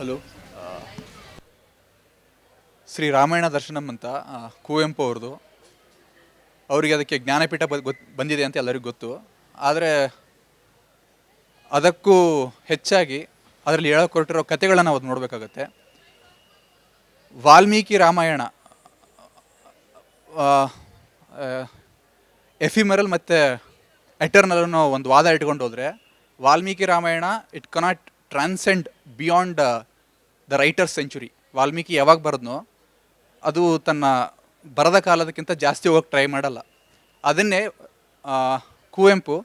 Hello. Shri Ramayana Darshanam ಅಂತ ಆ, ಕುವೆಂಪು ಅವ್ರದ್ದು ಅವರಿಗೆ ಅದಕ್ಕೆ ಜ್ಞಾನಪೀಠ ಬ- ಗೊತ್ ಬಂದಿದೆ ಅಂತ ಎಲ್ಲರಿಗೂ ಗೊತ್ತು. ಆದರೆ ಅದಕ್ಕೂ ಹೆಚ್ಚಾಗಿ ಅದರಲ್ಲಿ ಹೇಳೋಕೆ ಹೊರಟಿರೋ ಕಥೆಗಳನ್ನು ನಾವು ನೋಡಬೇಕಾಗತ್ತೆ. ವಾಲ್ಮೀಕಿ ರಾಮಾಯಣ ಎಫಿಮರಲ್ ಮತ್ತು ಎಟರ್ನಲ್ ಅನ್ನೋ ಒಂದು ವಾದ ಇಟ್ಕೊಂಡು ಹೋದರೆ Valmiki Ramayana it cannot transcend beyond the writer's century. Valmiki ಯಾವಾಗ ಬರೆದ್ನೋ ಅದು ತನ್ನ ಬರದ ಕಾಲದಕ್ಕಿಂತ ಜಾಸ್ತಿ ಹೋಗಕ್ಕೆ ಟ್ರೈ ಮಾಡಲ್ಲ. ಅದನ್ನೇ Kuvempu,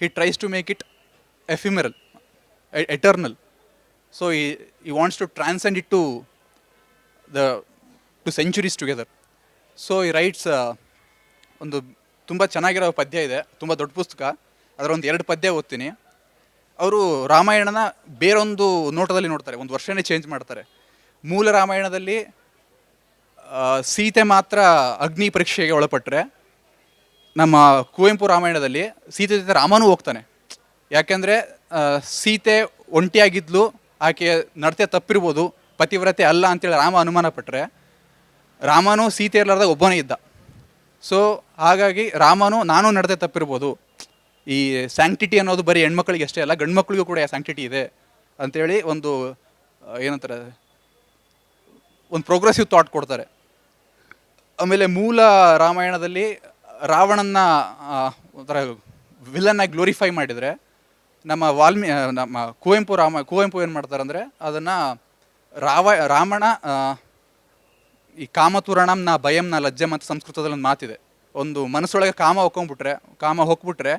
he tries to make it ephemeral eternal. So ಈ ಈ wants to transcend it to the, to centuries together. So ಈ ರೈಟ್ಸ್ ಒಂದು ತುಂಬ ಚೆನ್ನಾಗಿರೋ ಪದ್ಯ ಇದೆ, ತುಂಬ ದೊಡ್ಡ ಪುಸ್ತಕ. ಅದರ ಒಂದು ಎರಡು ಪದ್ಯ ಓದ್ತೀನಿ. ಅವರು ರಾಮಾಯಣನ ಬೇರೊಂದು ನೋಟದಲ್ಲಿ ನೋಡ್ತಾರೆ, ಒಂದು ವರ್ಷನೇ ಚೇಂಜ್ ಮಾಡ್ತಾರೆ. ಮೂಲ ರಾಮಾಯಣದಲ್ಲಿ ಸೀತೆ ಮಾತ್ರ ಅಗ್ನಿ ಪರೀಕ್ಷೆಗೆ ಒಳಪಟ್ಟರೆ ನಮ್ಮ ಕುವೆಂಪು ರಾಮಾಯಣದಲ್ಲಿ ಸೀತೆ ಜೊತೆ ರಾಮನೂ ಹೋಗ್ತಾನೆ. ಯಾಕೆಂದರೆ ಸೀತೆ ಒಂಟಿಯಾಗಿದ್ಲು, ಆಕೆ ನಡತೆ ತಪ್ಪಿರ್ಬೋದು, ಪತಿವ್ರತೆ ಅಲ್ಲ ಅಂತೇಳಿ ರಾಮ ಅನುಮಾನ ಪಟ್ಟರೆ ರಾಮನೂ ಸೀತೆ ಇರಲಾರ್ದಾಗ ಒಬ್ಬನೇ ಇದ್ದ. ಸೊ ಹಾಗಾಗಿ ರಾಮನು, ನಾನು ನಡತೆ ತಪ್ಪಿರ್ಬೋದು. ಈ ಸ್ಯಾಂಕ್ಟಿಟಿ ಅನ್ನೋದು ಬರೀ ಹೆಣ್ಮಕ್ಳಿಗೆ ಅಷ್ಟೇ ಅಲ್ಲ ಗಂಡು ಮಕ್ಕಳಿಗೂ ಕೂಡ ಸ್ಯಾಂಕ್ಟಿಟಿ ಇದೆ ಅಂತೇಳಿ ಒಂದು ಏನಂತಾರೆ, ಒಂದು ಪ್ರೋಗ್ರೆಸಿವ್ ಥಾಟ್ ಕೊಡ್ತಾರೆ. ಆಮೇಲೆ ಮೂಲ ರಾಮಾಯಣದಲ್ಲಿ ರಾವಣನ ಒಂಥರ ವಿಲನ್ನಾಗಿ ಗ್ಲೋರಿಫೈ ಮಾಡಿದರೆ ನಮ್ಮ ವಾಲ್ಮೀ ನಮ್ಮ ಕುವೆಂಪು ರಾಮ, ಕುವೆಂಪು ಏನು ಮಾಡ್ತಾರೆ ಅಂದರೆ ಅದನ್ನು ರಾವ ರಾವಣ ಈ ಕಾಮತುರಣಂ ನಾ ಭಯಂ ನಾ ಲಜ್ಜೆ ಮತ್ತು ಸಂಸ್ಕೃತದಲ್ಲಿ ಒಂದು ಮಾತಿದೆ. ಒಂದು ಮನಸ್ಸೊಳಗೆ ಕಾಮ ಹೊಕ್ಕೊಂಡ್ಬಿಟ್ರೆ, ಕಾಮ ಹೊಕ್ಬಿಟ್ರೆ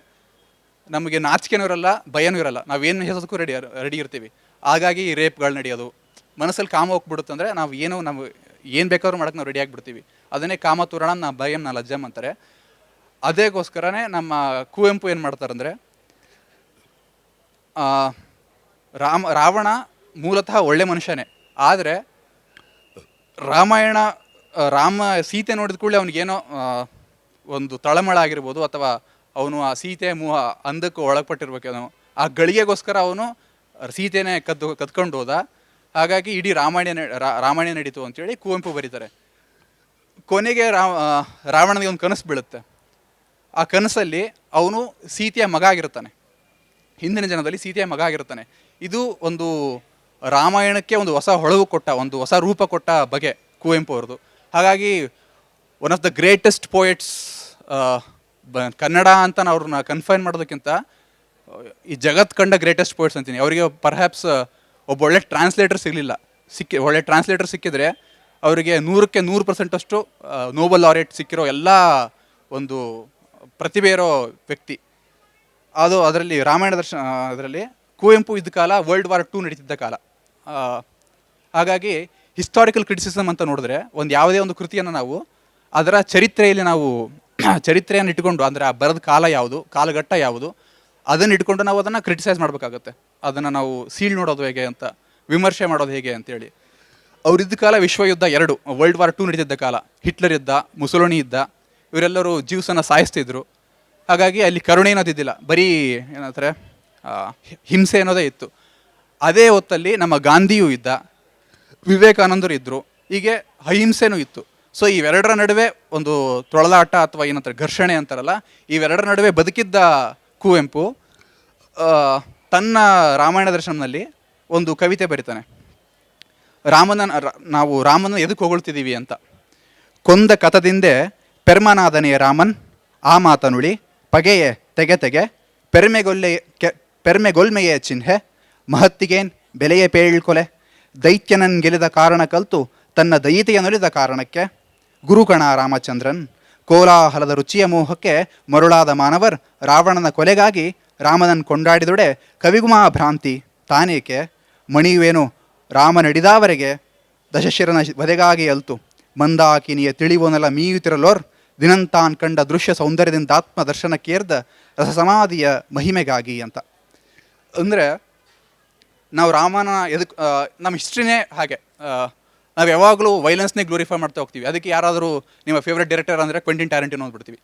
ನಮಗೆ ನಾಚಿಕೆನೂ ಇರಲ್ಲ, ಭಯನೂ ಇರಲ್ಲ. ನಾವೇನು ಹೇಳೋದಕ್ಕೂ ರೆಡಿ ರೆಡಿ ಇರ್ತೀವಿ. ಹಾಗಾಗಿ ಈ ರೇಪ್ಗಳು ನಡೆಯೋದು. ಮನಸ್ಸಲ್ಲಿ ಕಾಮ ಹೋಗ್ಬಿಡುತ್ತೆ ಅಂದರೆ ನಾವು ಏನು ನಾವು ಏನು ಬೇಕಾದ್ರೂ ಮಾಡೋಕ್ಕೆ ನಾವು ರೆಡಿ ಆಗಿಬಿಡ್ತೀವಿ. ಅದನ್ನೇ ಕಾಮತುರಣ ನಾ ಭಯಂ ನಾ ಲಜ್ಜಂ ಅಂತಾರೆ. ಅದೇಗೋಸ್ಕರನೇ ನಮ್ಮ ಕುವೆಂಪು ಏನು ಮಾಡ್ತಾರಂದರೆ ರಾಮ, ರಾವಣ ಮೂಲತಃ ಒಳ್ಳೆ ಮನುಷ್ಯನೇ. ಆದರೆ ರಾಮಾಯಣ, ರಾಮ ಸೀತೆ ನೋಡಿದ ಕೂಡಲೇ ಅವನಿಗೇನೋ ಒಂದು ತಳಮಳ ಆಗಿರ್ಬೋದು ಅಥವಾ ಅವನು ಆ ಸೀತೆ ಮೋಹ ಅಂದಕ್ಕೆ ಒಳಪಟ್ಟಿರ್ಬೇಕೇನೋ ಆ ಗಳಿಗೆಗೋಸ್ಕರ ಅವನು ಸೀತೆನೇ ಕದ್ದು ಕದ್ಕೊಂಡು ಹೋದ. ಹಾಗಾಗಿ ಇಡೀ ರಾಮಾಯಣ ರಾಮಾಯಣ ನಡೀತು ಅಂತೇಳಿ ಕುವೆಂಪು ಬರೀತಾರೆ. ಕೊನೆಗೆ ರಾ ರಾವಣನಿಗೆ ಒಂದು ಕನಸು ಬೀಳುತ್ತೆ. ಆ ಕನಸಲ್ಲಿ ಅವನು ಸೀತೆಯ ಮಗ ಆಗಿರ್ತಾನೆ ಹಿಂದಿನ ಜನದಲ್ಲಿ ಸೀತೆಯ ಮಗ ಆಗಿರ್ತಾನೆ ಇದು ಒಂದು ರಾಮಾಯಣಕ್ಕೆ ಒಂದು ಹೊಸ ಹೊಳವು ಕೊಟ್ಟ, ಒಂದು ಹೊಸ ರೂಪ ಕೊಟ್ಟ ಬಗೆ ಕುವೆಂಪು ಅವ್ರದ್ದು. ಹಾಗಾಗಿ one of the greatest poets Kannada ಅಂತ ನಾನು ಅವ್ರನ್ನ ಕನ್ಫೈನ್ ಮಾಡೋದಕ್ಕಿಂತ, ಈ ಜಗತ್ ಕಂಡ ಗ್ರೇಟೆಸ್ಟ್ ಪೋಯ್ಟ್ಸ್ ಅಂತೀನಿ. ಅವರಿಗೆ ಪರ್ಹ್ಯಾಪ್ಸ್ ಒಬ್ಬ ಒಳ್ಳೆ ಟ್ರಾನ್ಸ್ಲೇಟರ್ ಸಿಗಲಿಲ್ಲ. ಸಿಕ್ಕಿ, ಒಳ್ಳೆ ಟ್ರಾನ್ಸ್ಲೇಟರ್ ಸಿಕ್ಕಿದ್ರೆ ಅವರಿಗೆ ನೂರಕ್ಕೆ ನೂರು ಪರ್ಸೆಂಟಷ್ಟು ನೋಬಲ್ ಲಾರೆಟ್ ಸಿಕ್ಕಿರೋ ಎಲ್ಲ ಒಂದು ಪ್ರತಿಭೆ ಇರೋ ವ್ಯಕ್ತಿ. ಅದು ಅದರಲ್ಲಿ ರಾಮಾಯಣ ದರ್ಶನ ಅದರಲ್ಲಿ ಕುವೆಂಪು ಇದ್ದ ಕಾಲ ವರ್ಲ್ಡ್ ವಾರ್ ಟೂ ನಡೀತಿದ್ದ ಕಾಲ. ಹಾಗಾಗಿ ಹಿಸ್ಟಾರಿಕಲ್ ಕ್ರಿಟಿಸಿಸಮ್ ಅಂತ ನೋಡಿದ್ರೆ ಒಂದು ಯಾವುದೇ ಒಂದು ಕೃತಿಯನ್ನು ನಾವು, ಅದರ ಚರಿತ್ರೆಯಲ್ಲಿ ನಾವು ಚರಿತ್ರೆಯನ್ನು ಇಟ್ಕೊಂಡು ಅಂದರೆ ಆ ಬರೆದ ಕಾಲ ಯಾವುದು, ಕಾಲಘಟ್ಟ ಯಾವುದು, ಅದನ್ನು ಇಟ್ಕೊಂಡು ನಾವು ಅದನ್ನು ಕ್ರಿಟಿಸೈಸ್ ಮಾಡಬೇಕಾಗತ್ತೆ. ಅದನ್ನು ನಾವು ಸೀಲ್ ನೋಡೋದು ಹೇಗೆ ಅಂತ, ವಿಮರ್ಶೆ ಮಾಡೋದು ಹೇಗೆ ಅಂತೇಳಿ ಅವರಿದ್ದ ಕಾಲ ವಿಶ್ವಯುದ್ಧ ಎರಡು ವರ್ಲ್ಡ್ ವಾರ್ ಟೂ ನಡೀತಿದ್ದ ಕಾಲ. ಹಿಟ್ಲರ್ ಇದ್ದ, ಮುಸೋಲಿನಿ ಇದ್ದ, ಇವರೆಲ್ಲರೂ ಜೀವಸನ್ನು ಸಾಯಿಸ್ತಿದ್ರು. ಹಾಗಾಗಿ ಅಲ್ಲಿ ಕರುಣೆ ಅನ್ನೋದಿದ್ದಿಲ್ಲ. ಬರೀ ಏನಂತಾರೆ ಹಿಂಸೆ ಅನ್ನೋದೇ ಇತ್ತು. ಅದೇ ಹೊತ್ತಲ್ಲಿ ನಮ್ಮ ಗಾಂಧಿಯೂ ಇದ್ದ, ವಿವೇಕಾನಂದರು ಇದ್ದರು ಹೀಗೆ ಅಹಿಂಸೆನೂ ಇತ್ತು. ಸೊ ಇವೆರಡರ ನಡುವೆ ಒಂದು ತೊಳಲಾಟ ಅಥವಾ ಏನಂತಾರೆ ಘರ್ಷಣೆ ಅಂತಾರಲ್ಲ, ಇವೆರಡರ ನಡುವೆ ಬದುಕಿದ್ದ ಕುವೆಂಪು ತನ್ನ ರಾಮಾಯಣ ದರ್ಶನದಲ್ಲಿ ಒಂದು ಕವಿತೆ ಬರೀತಾನೆ. ರಾಮನ ನಾವು ರಾಮನ ಎದಕ್ಕೆ ಹೊಗಳ್ತಿದ್ದೀವಿ ಅಂತ. ಕೊಂದ ಕಥದಿಂದೆ ಪೆರ್ಮನಾದನೆಯ ರಾಮನ್, ಆ ಮಾತನುಳಿ, ಪಗೆಯೇ ತೆಗೆ ತೆಗೆ, ಪೆರ್ಮೆಗೊಲ್ಲೆ, ಕೆ, ಪೆರ್ಮೆಗೊಲ್ಮೆಯ ಚಿಹ್ನೆ, ಮಹತ್ತಿಗೇನ್ ಬೆಲೆಯ ಪೇಳ್ಕೊಲೆ, ದೈತ್ಯನನ್ ಗೆಲಿದ ಕಾರಣ ಕಲ್ತು, ತನ್ನ ದಯಿತೆಯ ನುಲಿದ ಕಾರಣಕ್ಕೆ ಗುರುಕಣ ರಾಮಚಂದ್ರನ್. ಕೋಲಾಹಲದ ರುಚಿಯ ಮೋಹಕ್ಕೆ ಮರುಳಾದ ಮಾನವರ್ ರಾವಣನ ಕೊಲೆಗಾಗಿ ರಾಮನನ್ ಕೊಂಡಾಡಿದೊಡೆ ಕವಿಗುಮಾ ಭ್ರಾಂತಿ ತಾನೇಕೆ? ಮಣಿಯುವೇನು ರಾಮ ನಡಿದಾವರೆಗೆ ದಶಶಿರನ ವಧೆಗಾಗಿ ಅಲ್ತು. ಮಂದಾಕಿನಿಯ ತಿಳಿವೊನಲ ಮೀಯುತ್ತಿರಲೋರ್ ದಿನಂತಾನ್ ಕಂಡ ದೃಶ್ಯ ಸೌಂದರ್ಯದಿಂದ ಆತ್ಮ ದರ್ಶನಕ್ಕೇರ್ದ ರಸ ಸಮಾಧಿಯ ಮಹಿಮೆಗಾಗಿ ಅಂತ. ಅಂದರೆ ನಾವು ರಾಮನ ಎದಕ್ ನಮ್ಮ ಹಿಸ್ಟ್ರಿನೇ ಹಾಗೆ ನಾವು ಯಾವಾಗಲೂ ವೈಲೆನ್ಸ್ನೇ ಗ್ಲೋರಿಫೈ ಮಾಡ್ತಾ ಹೋಗ್ತೀವಿ. ಅದಕ್ಕೆ ಯಾರಾದರೂ ನಿಮ್ಮ ಫೇವ್ರೆಟ್ ಡೈರೆಕ್ಟರ್ ಅಂದರೆ ಕ್ವೆಂಟಿನ್ ಟ್ಯಾರೆಂಟಿನ ಅಂದ್ಬಿಡ್ತೀವಿ.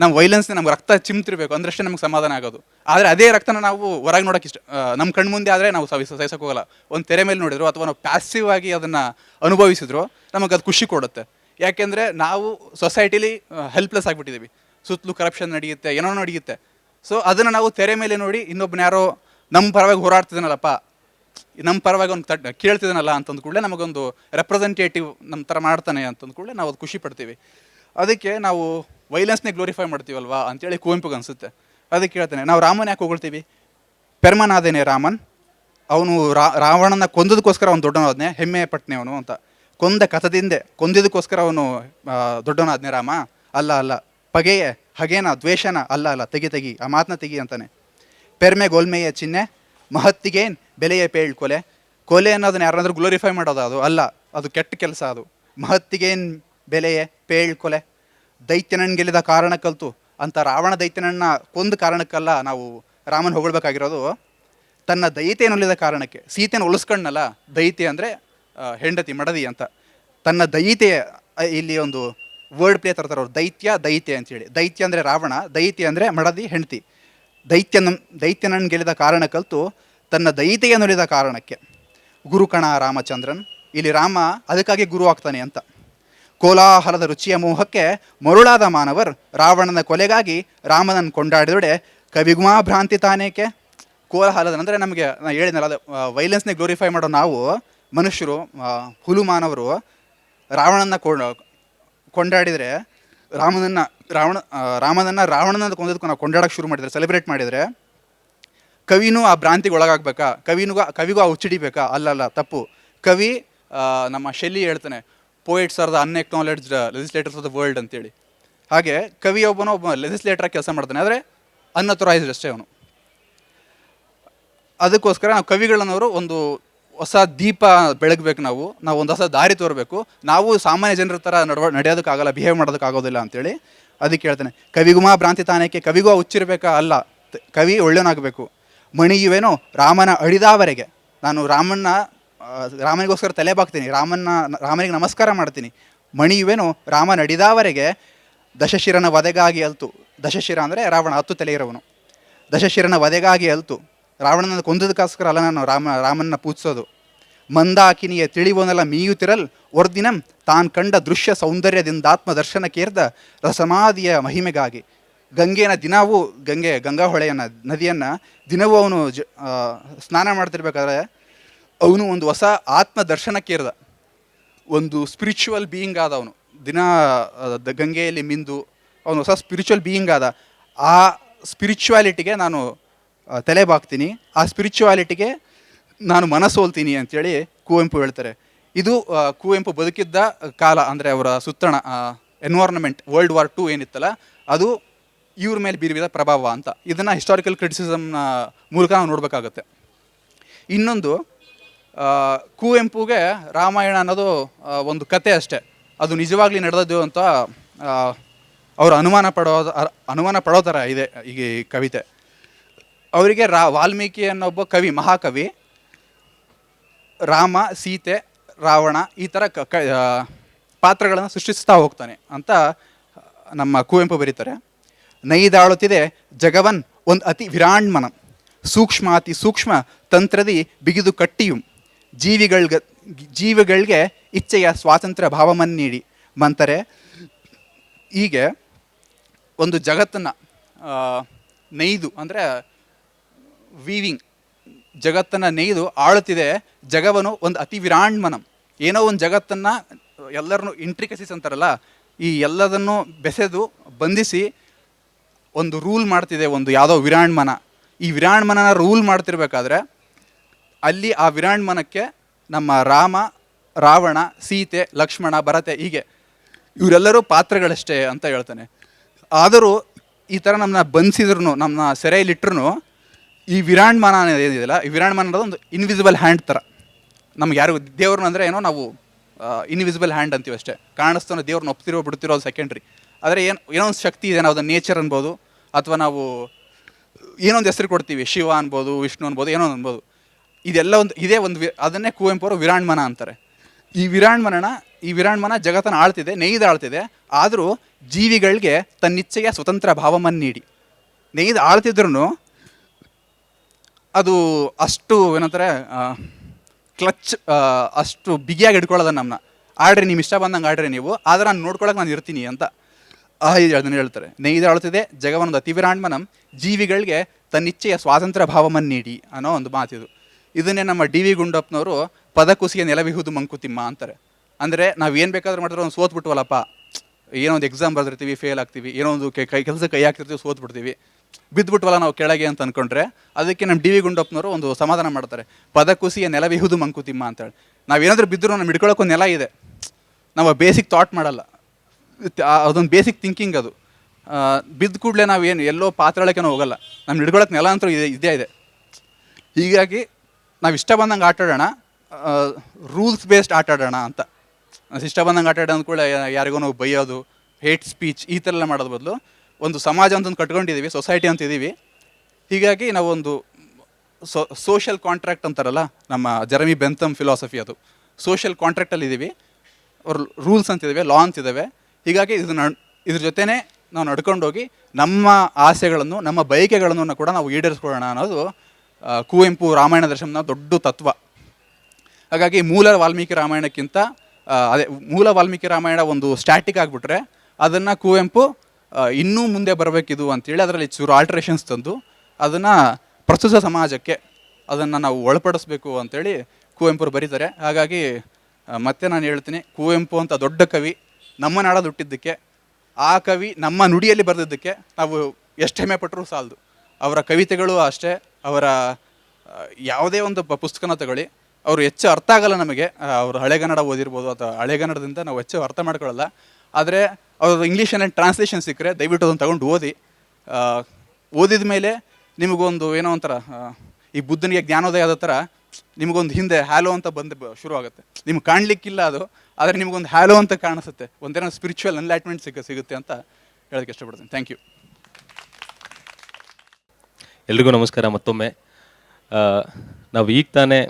ನಮ್ಮ ವೈಲೆನ್ಸ್ನ ನಮ್ಗೆ ರಕ್ತ ಚಿಮ್ತಿರ್ಬೇಕು. ಅಂದ್ರಷ್ಟೇ ನಮ್ಗೆ ಸಮಾಧಾನ ಆಗೋದು. ಆದರೆ ಅದೇ ರಕ್ತನ ನಾವು ಹೊರಗೆ ನೋಡೋಕೆ ಇಷ್ಟ ನಮ್ಮ ಕಣ್ಣು ಮುಂದೆ ಆದರೆ ನಾವು ಸವಿಸ ಸಹಿಸೋಕ್ಕೋಗಲ್ಲ ಒಂದು ತೆರೆ ಮೇಲೆ ನೋಡಿದ್ರು ಅಥವಾ ನಾವು ಪ್ಯಾಸಿವ್ ಆಗಿ ಅದನ್ನು ಅನುಭವಿಸಿದ್ರು, ನಮಗೆ ಅದು ಖುಷಿ ಕೊಡುತ್ತೆ. ಯಾಕೆಂದರೆ ನಾವು ಸೊಸೈಟಿಲಿ ಹೆಲ್ಪ್ಲೆಸ್ ಆಗಿಬಿಟ್ಟಿದ್ದೀವಿ ಸುತ್ತಲೂ ಕರಪ್ಷನ್ ನಡೆಯುತ್ತೆ, ಏನೋ ನಡೆಯುತ್ತೆ. ಸೊ ಅದನ್ನು ನಾವು ತೆರೆ ಮೇಲೆ ನೋಡಿ ಇನ್ನೊಬ್ಬನ ಯಾರೋ ನಮ್ಮ ಪರವಾಗಿ ಹೋರಾಡ್ತಿದ್ದಾನಲ್ಲಪ್ಪ ನಮ್ಮ ಪರವಾಗಿ ಒಂದು ತಡ್ ಕೇಳ್ತಿದ್ದಾನಲ್ಲ ಅಂತಂದ ಕೂಡಲೇ ನಮಗೊಂದು ರೆಪ್ರೆಸೆಂಟೇಟಿವ್ ನಮ್ಮ ಥರ ಮಾಡ್ತಾನೆ ಅಂತಂದ ಕೂಡಲೇ ನಾವು ಅದು ಖುಷಿ ಪಡ್ತೀವಿ. ಅದಕ್ಕೆ ನಾವು ವೈಲೆನ್ಸ್ನೇ ಗ್ಲೋರಿಫೈ ಮಾಡ್ತೀವಲ್ವಾ ಅಂತೇಳಿ ಕುವೆಂಪುಗೆ ಅನಿಸುತ್ತೆ. ಅದಕ್ಕೆ ಹೇಳ್ತಾನೆ, ನಾವು ರಾಮನ ಯಾಕೆ ಹೊಗಳ್ತೀವಿ? ಪೆರ್ಮನಾದೇನೆ ರಾಮನ್, ಅವನು ರಾ, ರಾವಣನ ಕೊಂದದಕ್ಕೋಸ್ಕರ ಅವನು ದೊಡ್ಡನಾದ್ನೆ, ಹೆಮ್ಮೆ ಪಟ್ನೆ ಅವನು ಅಂತ. ಕೊಂದ ಕಥದಿಂದೆ ಕೊಂದಿದ್ದಕ್ಕೋಸ್ಕರ ಅವನು ದೊಡ್ಡವನಾದ್ನೆ ರಾಮ. ಅಲ್ಲ ಅಲ್ಲ, ಪಗೆಯೇ, ಹಗೇನ, ದ್ವೇಷನ, ಅಲ್ಲ ಅಲ್ಲ, ತೆಗಿ ತೆಗಿ, ಆ ಮಾತನ್ನ ತೆಗಿ ಅಂತಾನೆ. ಪೆರ್ಮೆ, ಗೋಲ್ಮೆಯ ಚಿಹ್ನೆ ಮಹತ್ತಿಗೇನ್ ಬೆಲೆಯ ಪೇಳ್ ಕೊಲೆ. ಕೊಲೆ ಅನ್ನೋದನ್ನ ಯಾರಾದ್ರೂ ಗ್ಲೋರಿಫೈ ಮಾಡೋದು ಅದು? ಅಲ್ಲ, ಅದು ಕೆಟ್ಟ ಕೆಲಸ ಅದು. ಮಹತ್ತಿಗೇನು ಬೆಲೆಯೇ ಪೇಳ್ ಕೊಲೆ? ದೈತ್ಯನನ್ ಗೆಲ್ಲಿದ ಕಾರಣ ಕಲ್ತು. ಅಂತ ರಾವಣ ದೈತ್ಯನನ್ನ ಕೊಂದ ಕಾರಣಕ್ಕಲ್ಲ ನಾವು ರಾಮನ ಹೊಗಳ್ಬೇಕಾಗಿರೋದು. ತನ್ನ ದೈತೆಯನ್ನುಳಿದ ಕಾರಣಕ್ಕೆ. ಸೀತೆನ ಉಳಿಸ್ಕೊಂಡಲ್ಲ ದೈತ್ಯ ಅಂದರೆ ಹೆಂಡತಿ, ಮಡದಿ ಅಂತ. ತನ್ನ ದೈತೆ ಇಲ್ಲಿ ಒಂದು ವರ್ಡ್ ಪ್ಲೇ ತರ್ತಾರೆ ಅವ್ರು. ದೈತ್ಯ ದೈತ್ಯ ಅಂತೇಳಿ. ದೈತ್ಯ ಅಂದರೆ ರಾವಣ ದೈತ್ಯ ಅಂದರೆ ಮಡದಿ, ಹೆಂಡತಿ. ದೈತ್ಯನ ದೈತ್ಯನನ್ನು ಗೆಲ್ಲಿದ ಕಾರಣ ಕಲಿತು ತನ್ನ ದೈತೆಯನ್ನುಳಿದ ಕಾರಣಕ್ಕೆ ಗುರುಕಣ ರಾಮಚಂದ್ರನ್, ಇಲ್ಲಿ ರಾಮ ಅದಕ್ಕಾಗಿ ಗುರು ಆಗ್ತಾನೆ ಅಂತ. ಕೋಲಾಹಲದ ರುಚಿಯ ಮೋಹಕ್ಕೆ ಮರುಳಾದ ಮಾನವರ್ ರಾವಣನ ಕೊಲೆಗಾಗಿ ರಾಮನನ್ನು ಕೊಂಡಾಡಿದೊಡೆ ಕವಿಗುಮಾ ಭ್ರಾಂತಿ ತಾನೇಕೆ? ಕೋಲಾಹಲದ ಅಂದರೆ ನಮಗೆ ನಾನು ಹೇಳಿದ್ನಲ್ಲ, ಅದು ವೈಲೆನ್ಸ್ನೇ ಗ್ಲೋರಿಫೈ ಮಾಡೋ ನಾವು ಮನುಷ್ಯರು ಹುಲು ಮಾನವರು ರಾವಣನ ಕೊಂಡ ಕೊಂಡಾಡಿದರೆ ರಾಮನನ್ನು, ರಾವಣ ರಾಮನನ್ನ ರಾವಣನ ಕೊಂದದಕ್ಕೂ ನಾವು ಕೊಂಡಾಡಕ್ಕೆ ಶುರು ಮಾಡಿದರೆ ಸೆಲೆಬ್ರೇಟ್ ಮಾಡಿದರೆ, ಕವಿನೂ ಆ ಭ್ರಾಂತಿಗೆ ಒಳಗಾಗಬೇಕಾ? ಕವಿನೂ ಕವಿಗೂ ಆ ಹುಚ್ಚಿಡಿಬೇಕಾ? ಅಲ್ಲಲ್ಲ ತಪ್ಪು. ಕವಿ ನಮ್ಮ ಶೆಲ್ಲಿ ಹೇಳ್ತಾನೆ poets are the unacknowledged legislators of the world ಅಂತೇಳಿ. ಹಾಗೆ ಕವಿ ಒಬ್ಬನೋ ಒಬ್ಬ ಲೆಜಿಸ್ಲೇಟರ್ ಕೆಲಸ ಮಾಡ್ತಾನೆ, ಆದರೆ ಅನ್ಅಥರೈಸ್ಡ್ ಅಷ್ಟೇ ಅವನು. ಅದಕ್ಕೋಸ್ಕರ ನಾವು ಕವಿಗಳನ್ನವರು ಒಂದು ಹೊಸ ದೀಪ ಬೆಳಗ್ಬೇಕು ನಾವು ನಾವು ಒಂದು ಹೊಸ ದಾರಿ ತೋರಬೇಕು. ನಾವು ಸಾಮಾನ್ಯ ಜನರ ಥರ ನಡವ, ನಡೆಯೋದಕ್ಕಾಗಲ್ಲ ಬಿಹೇವ್ ಮಾಡೋದಕ್ಕಾಗೋದಿಲ್ಲ ಅಂತೇಳಿ ಅದಕ್ಕೆ ಹೇಳ್ತಾನೆ. ಕವಿಗುಮಾ ಭ್ರಾಂತಿ ತಾನೇಕೆ? ಕವಿಗೂ ಹುಚ್ಚಿರಬೇಕಾ ಅಲ್ಲ. ಕವಿ ಒಳ್ಳೆಯನಾಗಬೇಕು ಮಣಿಯುವೇನೋ ರಾಮನ ಅಡಿದಾವರೆಗೆ ನಾನು ರಾಮಣ್ಣ ರಾಮನಿಗೋಸ್ಕರ ತಲೆ ಬಾಕ್ತೀನಿ. ರಾಮನ್ನ ರಾಮನಿಗೆ ನಮಸ್ಕಾರ ಮಾಡ್ತೀನಿ. ಮಣಿಯುವೇನೋ ರಾಮ ನಡಿದಾವರೆಗೆ ದಶಶಿರನ ವಧೆಗಾಗಿ ಅಲ್ತು. ದಶಶಿರ ಅಂದರೆ ರಾವಣ, ಹತ್ತು ತಲೆ ಇರೋವನು. ದಶಶಿರನ ವಧೆಗಾಗಿ ಅಲ್ತು. ರಾವಣನ ಕೊಂದದಕ್ಕೋಸ್ಕರ ಅಲ್ಲ ನಾನು ರಾಮ ರಾಮನ್ನ ಪೂಜಿಸೋದು. ಮಂದಾಕಿನಿಯ ತಿಳಿವನೆಲ್ಲ ಮೀಯುತ್ತಿರಲ್ ಒರ್ದಿನಂ ತಾನ್ ಕಂಡ ದೃಶ್ಯ ಸೌಂದರ್ಯದಿಂದ ಸೌಂದರ್ಯದಿಂದಾತ್ಮ ದರ್ಶನಕ್ಕೇರ್ದ ರಸಮಾದಿಯ ಮಹಿಮೆಗಾಗಿ. ಗಂಗೆನ ದಿನವೂ, ಗಂಗೆ, ಗಂಗಾ ಹೊಳೆಯನ್ನು, ನದಿಯನ್ನು ದಿನವೂ ಅವನು ಜ ಸ್ನಾನ ಮಾಡ್ತಿರ್ಬೇಕಾದ್ರೆ ಅವನು ಒಂದು ಹೊಸ ಆತ್ಮ ದರ್ಶನಕ್ಕೇರ್ದ ಒಂದು ಸ್ಪಿರಿಚುವಲ್ ಬೀಯಿಂಗ್ ಆದ ಅವನು. ದಿನ ಗಂಗೆಯಲ್ಲಿ ಮಿಂದು ಅವನು ಹೊಸ ಸ್ಪಿರಿಚುವಲ್ ಬೀಯಿಂಗ್ ಆದ. ಆ ಸ್ಪಿರಿಚುವಾಲಿಟಿಗೆ ನಾನು ತಲೆ ಬಾಗ್ತೀನಿ ಆ ಸ್ಪಿರಿಚುವಾಲಿಟಿಗೆ ನಾನು ಮನಸೋಲ್ತೀನಿ ಅಂತೇಳಿ ಕುವೆಂಪು ಹೇಳ್ತಾರೆ. ಇದು ಕುವೆಂಪು ಬದುಕಿದ್ದ ಕಾಲ, ಅಂದರೆ ಅವರ ಸುತ್ತಣ ಎನ್ವೈರ್ನಮೆಂಟ್ ವರ್ಲ್ಡ್ ವಾರ್ ಟು ಏನಿತ್ತಲ್ಲ, ಅದು ಇವ್ರ ಮೇಲೆ ಬೀರಿದ ಪ್ರಭಾವ ಅಂತ. ಇದನ್ನು ಹಿಸ್ಟಾರಿಕಲ್ ಕ್ರಿಟಿಸಿಸಮ್ನ ಮೂಲಕ ನಾವು ನೋಡಬೇಕಾಗತ್ತೆ. ಇನ್ನೊಂದು ಕುವೆಂಪುಗೆ ರಾಮಾಯಣ ಅನ್ನೋದು ಒಂದು ಕತೆ ಅಷ್ಟೇ. ಅದು ನಿಜವಾಗ್ಲಿ ನಡೆದದ್ದು ಅಂತ ಅವರು ಅನುಮಾನ ಪಡೋ ಅನುಮಾನ ಪಡೋ ಥರ ಇದೆ ಈ ಕವಿತೆ. ಅವರಿಗೆ ರಾ, ವಾಲ್ಮೀಕಿ ಅನ್ನೊಬ್ಬ ಕವಿ, ಮಹಾಕವಿ, ರಾಮ, ಸೀತೆ, ರಾವಣ ಈ ಥರ ಕ ಕ ಪಾತ್ರಗಳನ್ನು ಸೃಷ್ಟಿಸ್ತಾ ಹೋಗ್ತಾನೆ ಅಂತ ನಮ್ಮ ಕುವೆಂಪು ಬರೀತಾರೆ. ನೈದಾಳುತ್ತಿದೆ ಜಗವನ್ ಒಂದು ಅತಿ ವಿರಾಣ್ಮನ. ಸೂಕ್ಷ್ಮ ಅತಿ ಸೂಕ್ಷ್ಮ ತಂತ್ರದಿ ಬಿಗಿದು ಕಟ್ಟಿಯು. ಜೀವಿಗಳ್ಗ, ಜೀವಿಗಳಿಗೆ ಇಚ್ಛೆಯ ಸ್ವಾತಂತ್ರ್ಯ ಭಾವಮನ್ನೀಡಿ ಮಂತರೆ, ಹೀಗೆ ಒಂದು ಜಗತ್ತನ್ನು ನೈದು ಅಂದರೆ ವೀವಿಂಗ್ ಜಗತ್ತನ್ನು ನೇಯ್ದು ಆಳುತ್ತಿದೆ. ಜಗವನು ಒಂದು ಅತಿ ವಿರಾಣ್ಮನಂ. ಏನೋ ಒಂದು ಜಗತ್ತನ್ನು ಎಲ್ಲರನ್ನು ಇಂಟ್ರಿಕಸಿಸ್ ಅಂತಾರಲ್ಲ, ಈ ಎಲ್ಲದನ್ನು ಬೆಸೆದು ಬಂಧಿಸಿ ಒಂದು ರೂಲ್ ಮಾಡ್ತಿದೆ, ಒಂದು ಯಾವುದೋ ವಿರಾಣ್ಮನ. ಈ ವಿರಾಣ್ಮನನ ರೂಲ್ ಮಾಡ್ತಿರ್ಬೇಕಾದ್ರೆ ಅಲ್ಲಿ ಆ ವಿರಾಣ್ಮನಕ್ಕೆ ನಮ್ಮ ರಾಮ, ರಾವಣ, ಸೀತೆ, ಲಕ್ಷ್ಮಣ, ಭರತೆ ಹೀಗೆ ಇವರೆಲ್ಲರೂ ಪಾತ್ರಗಳಷ್ಟೇ ಅಂತ ಹೇಳ್ತಾನೆ. ಆದರೂ ಈ ಥರ ನಮ್ಮನ್ನ ಬಂಧಿಸಿದ್ರು ನಮ್ಮನ್ನ ಸೆರೆಯಲ್ಲಿಟ್ರು ಈ ವಿರಾಣ್ಮನ ಅನ್ನೋದು ಏನಿದೆಯಲ್ಲ ಈ ವಿರಾಣ್ಮನ ಅನ್ನೋದು ಒಂದು ಇನ್ವಿಸಿಬಲ್ ಹ್ಯಾಂಡ್ ಥರ ನಮ್ಗೆ ಯಾರು ದೇವ್ರನ್ನ ಅಂದರೆ ಏನೋ ನಾವು ಇನ್ವಿಸಿಬಲ್ ಹ್ಯಾಂಡ್ ಅಂತೀವಿ ಅಷ್ಟೇ. ಕಾಣಿಸ್ತಾನೆ ದೇವ್ರನ್ನ ಒಪ್ತಿರೋ ಬಿಡ್ತಿರೋ ಸೆಕೆಂಡ್ರಿ ಆದರೆ ಏನು, ಏನೋ ಒಂದು ಶಕ್ತಿ ಇದೆ, ನಾವು ನೇಚರ್ ಅನ್ಬೋದು, ಅಥವಾ ನಾವು ಏನೊಂದು ಹೆಸರು ಕೊಡ್ತೀವಿ, ಶಿವ ಅನ್ಬೋದು, ವಿಷ್ಣು ಅನ್ಬೋದು, ಏನೋ ಅನ್ಬೋದು. ಇದೆಲ್ಲ ಒಂದು, ಇದೇ ಒಂದು ಅದನ್ನೇ ಕುವೆಂಪು ಅವರು ವಿರಾಣ್ಮನ ಅಂತಾರೆ. ಈ ವಿರಾಣ್ಮನನ, ಈ ವಿರಾಣ್ಮನ ಜಗತ್ತನ್ನು ಆಳ್ತಿದೆ, ನೇಯ್ದು ಆಳ್ತಿದೆ, ಆದರೂ ಜೀವಿಗಳಿಗೆ ತನ್ನಿಚ್ಛೆಯ ಸ್ವತಂತ್ರ ಭಾವವನ್ನು ನೀಡಿ. ನೇಯ್ದು ಆಳ್ತಿದ್ರು ಅದು ಅಷ್ಟು ಏನಂತಾರೆ ಕ್ಲಚ್ ಅಷ್ಟು ಬಿಗಿಯಾಗಿ ಹಿಡ್ಕೊಳ್ಳೋದ ನಮ್ಮನ್ನ ಆಡ್ರಿ ನಿಮ್ಮ ಇಷ್ಟ ಬಂದಂಗೆ ಆಡ್ರಿ ನೀವು, ಆದ್ರೆ ನಾನು ನೋಡ್ಕೊಳಕ್ಕೆ ನಾನು ಇರ್ತೀನಿ ಅಂತ. ಅದನ್ನು ಹೇಳ್ತಾರೆ. ನೈದು ಹೇಳ್ತಿದೆ ಜಗವನದ ಅತಿವಿರಾಣ್ಮನಂ, ಜೀವಿಗಳಿಗೆ ತನ್ನಿಚ್ಛೆಯ ಸ್ವಾತಂತ್ರ್ಯ ಭಾವವನ್ನು ನೀಡಿ ಅನ್ನೋ ಒಂದು ಮಾತಿದು ಇದನ್ನೇ ನಮ್ಮ ಡಿ ವಿ ಗುಂಡಪ್ಪನವರು ಪದಕುಸಿಯ ನೆಲವಿಹುದು ಮಂಕುತಿಮ್ಮ ಅಂತಾರೆ. ಅಂದರೆ ನಾವು ಏನು ಬೇಕಾದ್ರೂ ಮಾಡಿದ್ರೆ ಒಂದು ಸೋತ್ಬಿಟ್ವಲ್ಲಪ್ಪ. ಏನೋ ಒಂದು ಎಕ್ಸಾಮ್ ಬರೆದಿರ್ತೀವಿ ಫೇಲ್ ಆಗ್ತೀವಿ, ಏನೋ ಒಂದು ಕೈ ಕೆಲಸ ಕೈ ಹಾಕ್ತಿರ್ತೀವಿ, ಸೋತ್ಬಿಡ್ತೀವಿ. ಬಿದ್ದುಬಿಟ್ವಲ್ಲ ನಾವು ಕೆಳಗೆ ಅಂತ ಅಂದ್ಕೊಂಡ್ರೆ ಅದಕ್ಕೆ ನಮ್ಮ ಡಿ ವಿ ಗುಂಡಪ್ಪನವರು ಒಂದು ಸಮಾಧಾನ ಮಾಡ್ತಾರೆ. ಪದಕುಸಿಯ ನೆಲವಿಹುದು ಮಂಕುತಿಮ್ಮ ಅಂತೇಳಿ. ನಾವೇನಾದ್ರೂ ಬಿದ್ದರೂ ನಮ್ಮ ಹಿಡ್ಕೊಳ್ಳೋಕೆ ಒಂದು ನೆಲ ಇದೆ. ನಾವು ಬೇಸಿಕ್ ಥಾಟ್ ಮಾಡಲ್ಲ. ಅದೊಂದು ಬೇಸಿಕ್ ಥಿಂಕಿಂಗ್ ಅದು. ಬಿದ್ದ ಕೂಡಲೇ ನಾವು ಏನು ಎಲ್ಲೋ ಪಾತ್ರಳಕ್ಕೆ ಹೋಗಲ್ಲ. ನಮ್ಮ ಹಿಡ್ಕೊಳಕ್ಕೆ ನೆಲ ಅಂತೂ ಇದೆ ಇದೇ ಇದೆ. ಹೀಗಾಗಿ ನಾವು ಇಷ್ಟ ಬಂದಂಗೆ ಆಟಾಡೋಣ. ರೂಲ್ಸ್ ಬೇಸ್ಡ್ ಆಟ ಆಡೋಣ ಅಂತ. ಇಷ್ಟ ಬಂದಂಗೆ ಆಟ ಆಡೋದು ಕೂಡ ಯಾರಿಗೋ ನಾವು ಬೈಯೋದು ಹೇಟ್ ಸ್ಪೀಚ್ ಈ ಥರ ಎಲ್ಲ ಮಾಡೋದು ಬದಲು ಒಂದು ಸಮಾಜ ಅಂತ ಒಂದು ಕಟ್ಕೊಂಡಿದ್ದೀವಿ ಸೊಸೈಟಿ ಅಂತ ಇದ್ದೀವಿ ಹೀಗಾಗಿ ನಾವೊಂದು ಸೊ ಸೋಷಿಯಲ್ ಕಾಂಟ್ರಾಕ್ಟ್ ಅಂತಾರಲ್ಲ, ನಮ್ಮ ಜರಮಿ ಬೆಂತಮ್ ಫಿಲಾಸಫಿ ಅದು. ಸೋಷಿಯಲ್ ಕಾಂಟ್ರಾಕ್ಟಲ್ಲಿ ಇದ್ದೀವಿ. ಅವ್ರ ರೂಲ್ಸ್ ಅಂತಿದ್ದಾವೆ ಲಾ ಅಂತಿದ್ದಾವೆ. ಹೀಗಾಗಿ ಇದನ್ನ ಇದ್ರ ಜೊತೆನೇ ನಾವು ನಡ್ಕೊಂಡೋಗಿ ನಮ್ಮ ಆಸೆಗಳನ್ನು, ನಮ್ಮ ಬಯಕೆಗಳನ್ನು ಕೂಡ ನಾವು ಈಡೇರಿಸ್ಕೊಳ್ಳೋಣ ಅನ್ನೋದು ಕುವೆಂಪು ರಾಮಾಯಣ ದರ್ಶನದ ದೊಡ್ಡ ತತ್ವ. ಹಾಗಾಗಿ ಮೂಲ ವಾಲ್ಮೀಕಿ ರಾಮಾಯಣಕ್ಕಿಂತ ಅದೇ, ಮೂಲ ವಾಲ್ಮೀಕಿ ರಾಮಾಯಣ ಒಂದು ಸ್ಟ್ಯಾಟಿಕ್ ಆಗಿಬಿಟ್ರೆ, ಅದನ್ನು ಕುವೆಂಪು ಇನ್ನೂ ಮುಂದೆ ಬರಬೇಕಿದು ಅಂತೇಳಿ ಅದರಲ್ಲಿ ಚೂರು ಆಲ್ಟ್ರೇಷನ್ಸ್ ತಂದು ಅದನ್ನು ಪ್ರಸ್ತುತ ಸಮಾಜಕ್ಕೆ ಅದನ್ನು ನಾವು ಒಳಪಡಿಸ್ಬೇಕು ಅಂತೇಳಿ ಕುವೆಂಪುರು ಬರೀತಾರೆ. ಹಾಗಾಗಿ ಮತ್ತೆ ನಾನು ಹೇಳ್ತೀನಿ, ಕುವೆಂಪು ಅಂತ ದೊಡ್ಡ ಕವಿ ನಮ್ಮ ನಾಡ ಹುಟ್ಟಿದ್ದಕ್ಕೆ, ಆ ಕವಿ ನಮ್ಮ ನುಡಿಯಲ್ಲಿ ಬರೆದಿದ್ದಕ್ಕೆ ನಾವು ಎಷ್ಟು ಹೆಮ್ಮೆ ಪಟ್ಟರೂ ಸಾಲದು. ಅವರ ಕವಿತೆಗಳು ಅಷ್ಟೇ, ಅವರ ಯಾವುದೇ ಒಂದು ಪುಸ್ತಕನ ತಗೊಳ್ಳಿ. ಅವರು ಹೆಚ್ಚು ಅರ್ಥ ಆಗಲ್ಲ ನಮಗೆ. ಅವರು ಹಳೆಗನ್ನಡ ಓದಿರ್ಬೋದು ಅಥವಾ ಹಳೆಗನ್ನಡದಿಂದ ನಾವು ಹೆಚ್ಚು ಅರ್ಥ ಮಾಡ್ಕೊಳ್ಳಲ್ಲ. ಆದರೆ ಅವ್ರದ್ದು ಇಂಗ್ಲೀಷಲ್ಲಿ ಟ್ರಾನ್ಸ್ಲೇಷನ್ ಸಿಕ್ಕರೆ ದಯವಿಟ್ಟು ಅದನ್ನು ತಗೊಂಡು ಓದಿ. ಓದಿದ ಮೇಲೆ ನಿಮಗೊಂದು ಏನೋ ಒಂಥರ ಈ ಬುದ್ಧನಿಗೆ ಜ್ಞಾನೋದಯ ಆದ ಥರ ನಿಮಗೊಂದು ಹಿಂದೆ ಹ್ಯಾಲೋ ಅಂತ ಬಂದು ಶುರು ಆಗುತ್ತೆ. ನಿಮ್ಗೆ ಕಾಣಲಿಕ್ಕಿಲ್ಲ ಅದು, ಆದರೆ ನಿಮಗೊಂದು ಹ್ಯಾಲೋ ಅಂತ ಕಾಣಿಸುತ್ತೆ. ಒಂದೇನೋ ಸ್ಪಿರಿಚುವಲ್ ಎನ್ಲೈಟ್ಮೆಂಟ್ ಸಿಗ ಸಿಗುತ್ತೆ ಅಂತ ಹೇಳೋಕ್ಕೆ ಇಷ್ಟಪಡ್ತೀನಿ. ಥ್ಯಾಂಕ್ ಯು ಎಲ್ರಿಗೂ ನಮಸ್ಕಾರ, ಮತ್ತೊಮ್ಮೆ. ನಾವು ಈಗ ತಾನೇ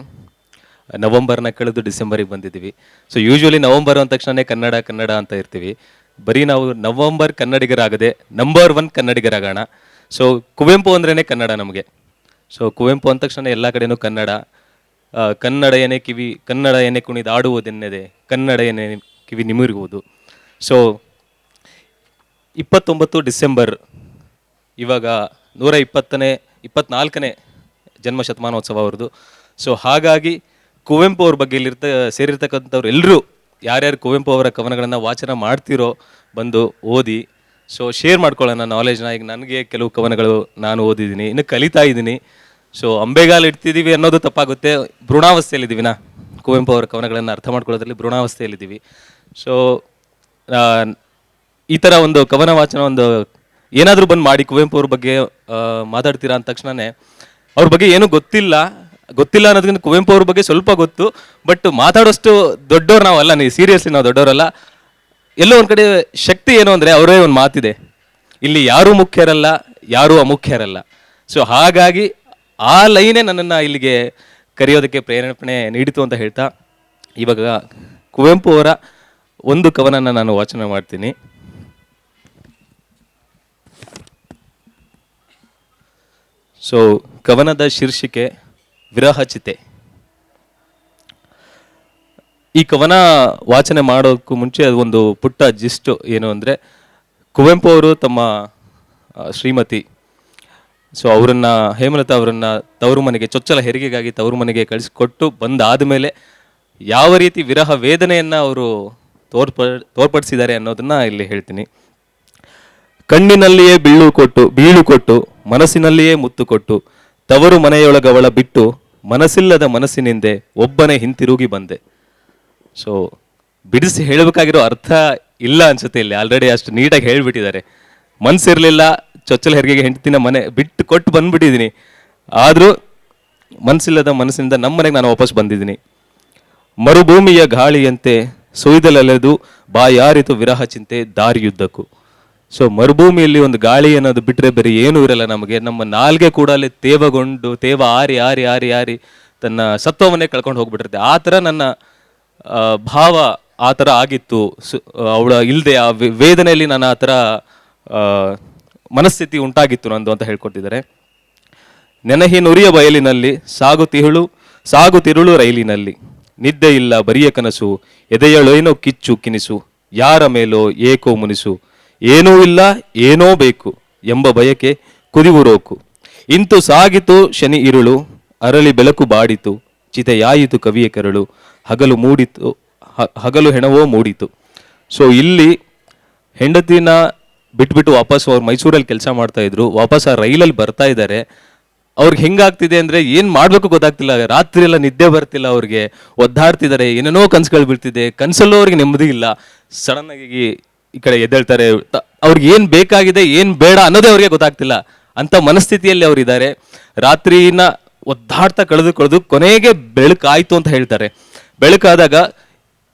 ನವಂಬರ್ನ ಕಳೆದು ಡಿಸೆಂಬರಿಗೆ ಬಂದಿದ್ದೀವಿ. ಸೊ ಯೂಶ್ವಲಿ ನವಂಬರ್ ಅಂದ ತಕ್ಷಣನೇ ಕನ್ನಡ ಕನ್ನಡ ಅಂತ ಇರ್ತೀವಿ. ಬರೀ ನಾವು ನವಂಬರ್ ಕನ್ನಡಿಗರಾಗದೆ ನಂಬರ್ ಒನ್ ಕನ್ನಡಿಗರಾಗೋಣ. ಸೊ ಕುವೆಂಪು ಅಂದ್ರೇ ಕನ್ನಡ ನಮಗೆ. ಸೊ ಕುವೆಂಪು ಅಂದ ತಕ್ಷಣ ಎಲ್ಲ ಕಡೆಯೂ ಕನ್ನಡ. ಕನ್ನಡ ಏನೇ ಕಿವಿ, ಕನ್ನಡ ಏನೇ ಕುಣಿದಾಡುವುದೆನ್ನೆದೆ ಕನ್ನಡ ಏನೇ ಕಿವಿ ನಿಮಿರುವುದು. ಸೊ ಇಪ್ಪತ್ತೊಂಬತ್ತು ಡಿಸೆಂಬರ್, ಇವಾಗ ನೂರ ಇಪ್ಪತ್ತನೇ, ಇಪ್ಪತ್ನಾಲ್ಕನೇ ಜನ್ಮ ಶತಮಾನೋತ್ಸವ ಅವ್ರದ್ದು. ಸೊ ಹಾಗಾಗಿ ಕುವೆಂಪು ಅವ್ರ ಬಗ್ಗೆ ಇಲ್ಲಿರ್ತ ಸೇರಿರ್ತಕ್ಕಂಥವ್ರು ಎಲ್ಲರೂ ಯಾರ್ಯಾರು ಕುವೆಂಪು ಅವರ ಕವನಗಳನ್ನು ವಾಚನ ಮಾಡ್ತಿರೋ ಬಂದು ಓದಿ, ಸೊ ಶೇರ್ ಮಾಡ್ಕೊಳ್ಳೋಣ ನಾಲೆಜ್ನ ಈಗ ನನಗೆ ಕೆಲವು ಕವನಗಳು ನಾನು ಓದಿದ್ದೀನಿ, ಇನ್ನು ಕಲಿತಾ ಇದ್ದೀನಿ. ಸೊ ಅಂಬೆಗಾಲು ಇಡ್ತಿದ್ದೀವಿ ಅನ್ನೋದು ತಪ್ಪಾಗುತ್ತೆ. ಭ್ರೂಣಾವಸ್ಥೆಯಲ್ಲಿದ್ದೀವಿ ನಾ ಕುವೆಂಪು ಅವರ ಕವನಗಳನ್ನು ಅರ್ಥ ಮಾಡ್ಕೊಳ್ಳೋದ್ರಲ್ಲಿ ಭ್ರೂಣಾವಸ್ಥೆಯಲ್ಲಿದ್ದೀವಿ. ಸೊ ಈ ಥರ ಒಂದು ಕವನ ವಾಚನ ಒಂದು ಏನಾದರೂ ಬಂದು ಮಾಡಿ ಕುವೆಂಪು ಅವ್ರ ಬಗ್ಗೆ ಮಾತಾಡ್ತೀರಾ ಅಂದ ತಕ್ಷಣನೇ ಅವ್ರ ಬಗ್ಗೆ ಏನೂ ಗೊತ್ತಿಲ್ಲ. ಗೊತ್ತಿಲ್ಲ ಅನ್ನೋದಕ್ಕಿಂತ ಕುವೆಂಪು ಅವ್ರ ಬಗ್ಗೆ ಸ್ವಲ್ಪ ಗೊತ್ತು ಬಟ್ ಮಾತಾಡೋಷ್ಟು ದೊಡ್ಡವ್ರು ನಾವಲ್ಲ, ನೀವು ಸೀರಿಯಸ್ಲಿ ನಾವು ದೊಡ್ಡವರಲ್ಲ. ಎಲ್ಲೋ ಒಂದು ಕಡೆ ಶಕ್ತಿ ಏನು ಅಂದರೆ ಅವರೇ ಒಂದು ಮಾತಿದೆ. ಇಲ್ಲಿ ಯಾರೂ ಮುಖ್ಯರಲ್ಲ, ಯಾರೂ ಅಮುಖ್ಯರಲ್ಲ. ಸೊ ಹಾಗಾಗಿ ಆ ಲೈನೇ ನನ್ನನ್ನು ಇಲ್ಲಿಗೆ ಕರೆಯೋದಕ್ಕೆ ಪ್ರೇರೇಪಣೆ ನೀಡಿತು ಅಂತ ಹೇಳ್ತಾ, ಇವಾಗ ಕುವೆಂಪು ಅವರ ಒಂದು ಕವನನ ನಾನು ವಾಚನ ಮಾಡ್ತೀನಿ. ಸೊ ಕವನದ ಶೀರ್ಷಿಕೆ ವಿರಹಚಿತೆ. ಈ ಕವನ ವಾಚನೆ ಮಾಡೋಕ್ಕೂ ಮುಂಚೆ ಅದು ಒಂದು ಪುಟ್ಟ ಜಿಸ್ಟು ಏನು ಅಂದರೆ, ಕುವೆಂಪು ಅವರು ತಮ್ಮ ಶ್ರೀಮತಿ. ಸೊ ಅವರನ್ನ, ಹೇಮಲತಾ ಅವರನ್ನ ತವರು ಮನೆಗೆ, ಚೊಚ್ಚಲ ಹೆರಿಗೆಗಾಗಿ ತವರು ಮನೆಗೆ ಕಳಿಸಿಕೊಟ್ಟು ಬಂದಾದ ಮೇಲೆ ಯಾವ ರೀತಿ ವಿರಹ ವೇದನೆಯನ್ನು ಅವರು ತೋರ್ಪ, ತೋರ್ಪಡಿಸಿದ್ದಾರೆ ಅನ್ನೋದನ್ನ ಇಲ್ಲಿ ಹೇಳ್ತೀನಿ. ಕಣ್ಣಿನಲ್ಲಿಯೇ ಬೀಳು ಕೊಟ್ಟು ಬೀಳು ಕೊಟ್ಟು, ಮನಸ್ಸಿನಲ್ಲಿಯೇ ಮುತ್ತು ಕೊಟ್ಟು ತವರು ಮನೆಯೊಳಗವಳ ಬಿಟ್ಟು ಮನಸ್ಸಿಲ್ಲದ ಮನಸ್ಸಿನಿಂದೆ ಒಬ್ಬನೇ ಹಿಂತಿರುಗಿ ಬಂದೆ. ಸೊ ಬಿಡಿಸಿ ಹೇಳಬೇಕಾಗಿರೋ ಅರ್ಥ ಇಲ್ಲ ಅನ್ಸುತ್ತೆ ಇಲ್ಲಿ. ಆಲ್ರೆಡಿ ಅಷ್ಟು ನೀಟಾಗಿ ಹೇಳಿಬಿಟ್ಟಿದ್ದಾರೆ. ಮನಸ್ಸಿರಲಿಲ್ಲ ಚೊಚ್ಚಲ ಹೆರಿಗೆಗೆ ಹೆಂಡತಿನ ಮನೆ ಬಿಟ್ಟು ಕೊಟ್ಟು ಬಂದ್ಬಿಟ್ಟಿದ್ದೀನಿ. ಆದರೂ ಮನಸ್ಸಿಲ್ಲದ ಮನಸ್ಸಿನಿಂದ ನಮ್ಮ ಮನೆಗೆ ನಾನು ವಾಪಸ್ ಬಂದಿದ್ದೀನಿ. ಮರುಭೂಮಿಯ ಗಾಳಿಯಂತೆ ಸುಯ್ದಲೆಲೆದು ಬಾಯಾರಿತು ವಿರಹ ಚಿಂತೆ ದಾರಿಯುದ್ದಕ್ಕೂ. ಸೊ ಮರುಭೂಮಿಯಲ್ಲಿ ಒಂದು ಗಾಳಿ ಅನ್ನೋದು ಬಿಟ್ಟರೆ ಬೇರೆ ಏನೂ ಇರಲ್ಲ ನಮಗೆ. ನಮ್ಮ ನಾಲ್ಗೆ ಕೂಡ ಅಲ್ಲಿ ತೇವಗೊಂಡು, ತೇವ ಆರಿ ಆರಿ ಆರಿ ಆರಿ ತನ್ನ ಸತ್ವವನ್ನೇ ಕಳ್ಕೊಂಡು ಹೋಗ್ಬಿಟ್ಟಿರುತ್ತೆ. ಆ ಥರ ನನ್ನ ಭಾವ ಆ ಥರ ಆಗಿತ್ತು. ಸು, ಅವಳ ಇಲ್ಲದೆ ಆ ವೇದನೆಯಲ್ಲಿ ನಾನು ಆ ಥರ ಮನಸ್ಥಿತಿ ಉಂಟಾಗಿತ್ತು ನಂದು ಅಂತ ಹೇಳ್ಕೊಟ್ಟಿದ್ದಾರೆ. ನೆನಹಿ ನುರಿಯ ಬಯಲಿನಲ್ಲಿ ಸಾಗುತಿರುಳು ಸಾಗುತಿರುಳು ರೈಲಿನಲ್ಲಿ. ನಿದ್ದೆ ಇಲ್ಲ ಬರಿಯ ಕನಸು ಎದೆಯಳೇನೋ ಕಿಚ್ಚು ಕಿನಿಸು, ಯಾರ ಮೇಲೋ ಏಕೋ ಮುನಿಸು. ಏನೂ ಇಲ್ಲ, ಏನೋ ಬೇಕು ಎಂಬ ಬಯಕೆ ಕುದಿವುರೋಕು. ಇಂತು ಸಾಗಿತು ಶನಿ ಇರುಳು, ಅರಳಿ ಬೆಳಕು ಬಾಡಿತು, ಚಿತೆಯಾಯಿತು ಕವಿಯ ಕರಳು, ಹಗಲು ಮೂಡಿತು ಹಗಲು ಹೆಣವೋ ಮೂಡಿತು. ಸೊ ಇಲ್ಲಿ ಹೆಂಡತಿನ ಬಿಟ್ಬಿಟ್ಟು ವಾಪಸ್ ಅವ್ರು ಮೈಸೂರಲ್ಲಿ ಕೆಲಸ ಮಾಡ್ತಾ ಇದ್ರು, ವಾಪಸ್ ಆ ರೈಲಲ್ಲಿ ಬರ್ತಾ ಇದ್ದಾರೆ. ಅವ್ರಿಗೆ ಹೆಂಗಾಗ್ತಿದೆ ಅಂದರೆ ಏನು ಮಾಡಬೇಕು ಗೊತ್ತಾಗ್ತಿಲ್ಲ, ರಾತ್ರಿ ಎಲ್ಲ ನಿದ್ದೆ ಬರ್ತಿಲ್ಲ ಅವ್ರಿಗೆ, ಒದ್ದಾಡ್ತಿದ್ದಾರೆ, ಏನೇನೋ ಕನ್ಸುಗಳು ಬೀಳ್ತಿದೆ, ಕನಸಲ್ಲೋ ಅವ್ರಿಗೆ ನೆಮ್ಮದಿ ಇಲ್ಲ. ಸಡನ್ನಾಗಿ ಈ ಕಡೆ ಎದ್ದೇಳ್ತಾರೆ ಅವ್ರಿಗೆ ಏನ್ ಬೇಕಾಗಿದೆ, ಏನ್ ಬೇಡ ಅನ್ನೋದೇ ಅವ್ರಿಗೆ ಗೊತ್ತಾಗ್ತಿಲ್ಲ. ಅಂತ ಮನಸ್ಥಿತಿಯಲ್ಲಿ ಅವರಿದ್ದಾರೆ ರಾತ್ರಿನ ಒದ್ದಾಡ್ತಾ ಕಳೆದು ಕಳೆದು ಕೊನೆಗೆ ಬೆಳಕಾಯಿತು ಅಂತ ಹೇಳ್ತಾರೆ. ಬೆಳಕಾದಾಗ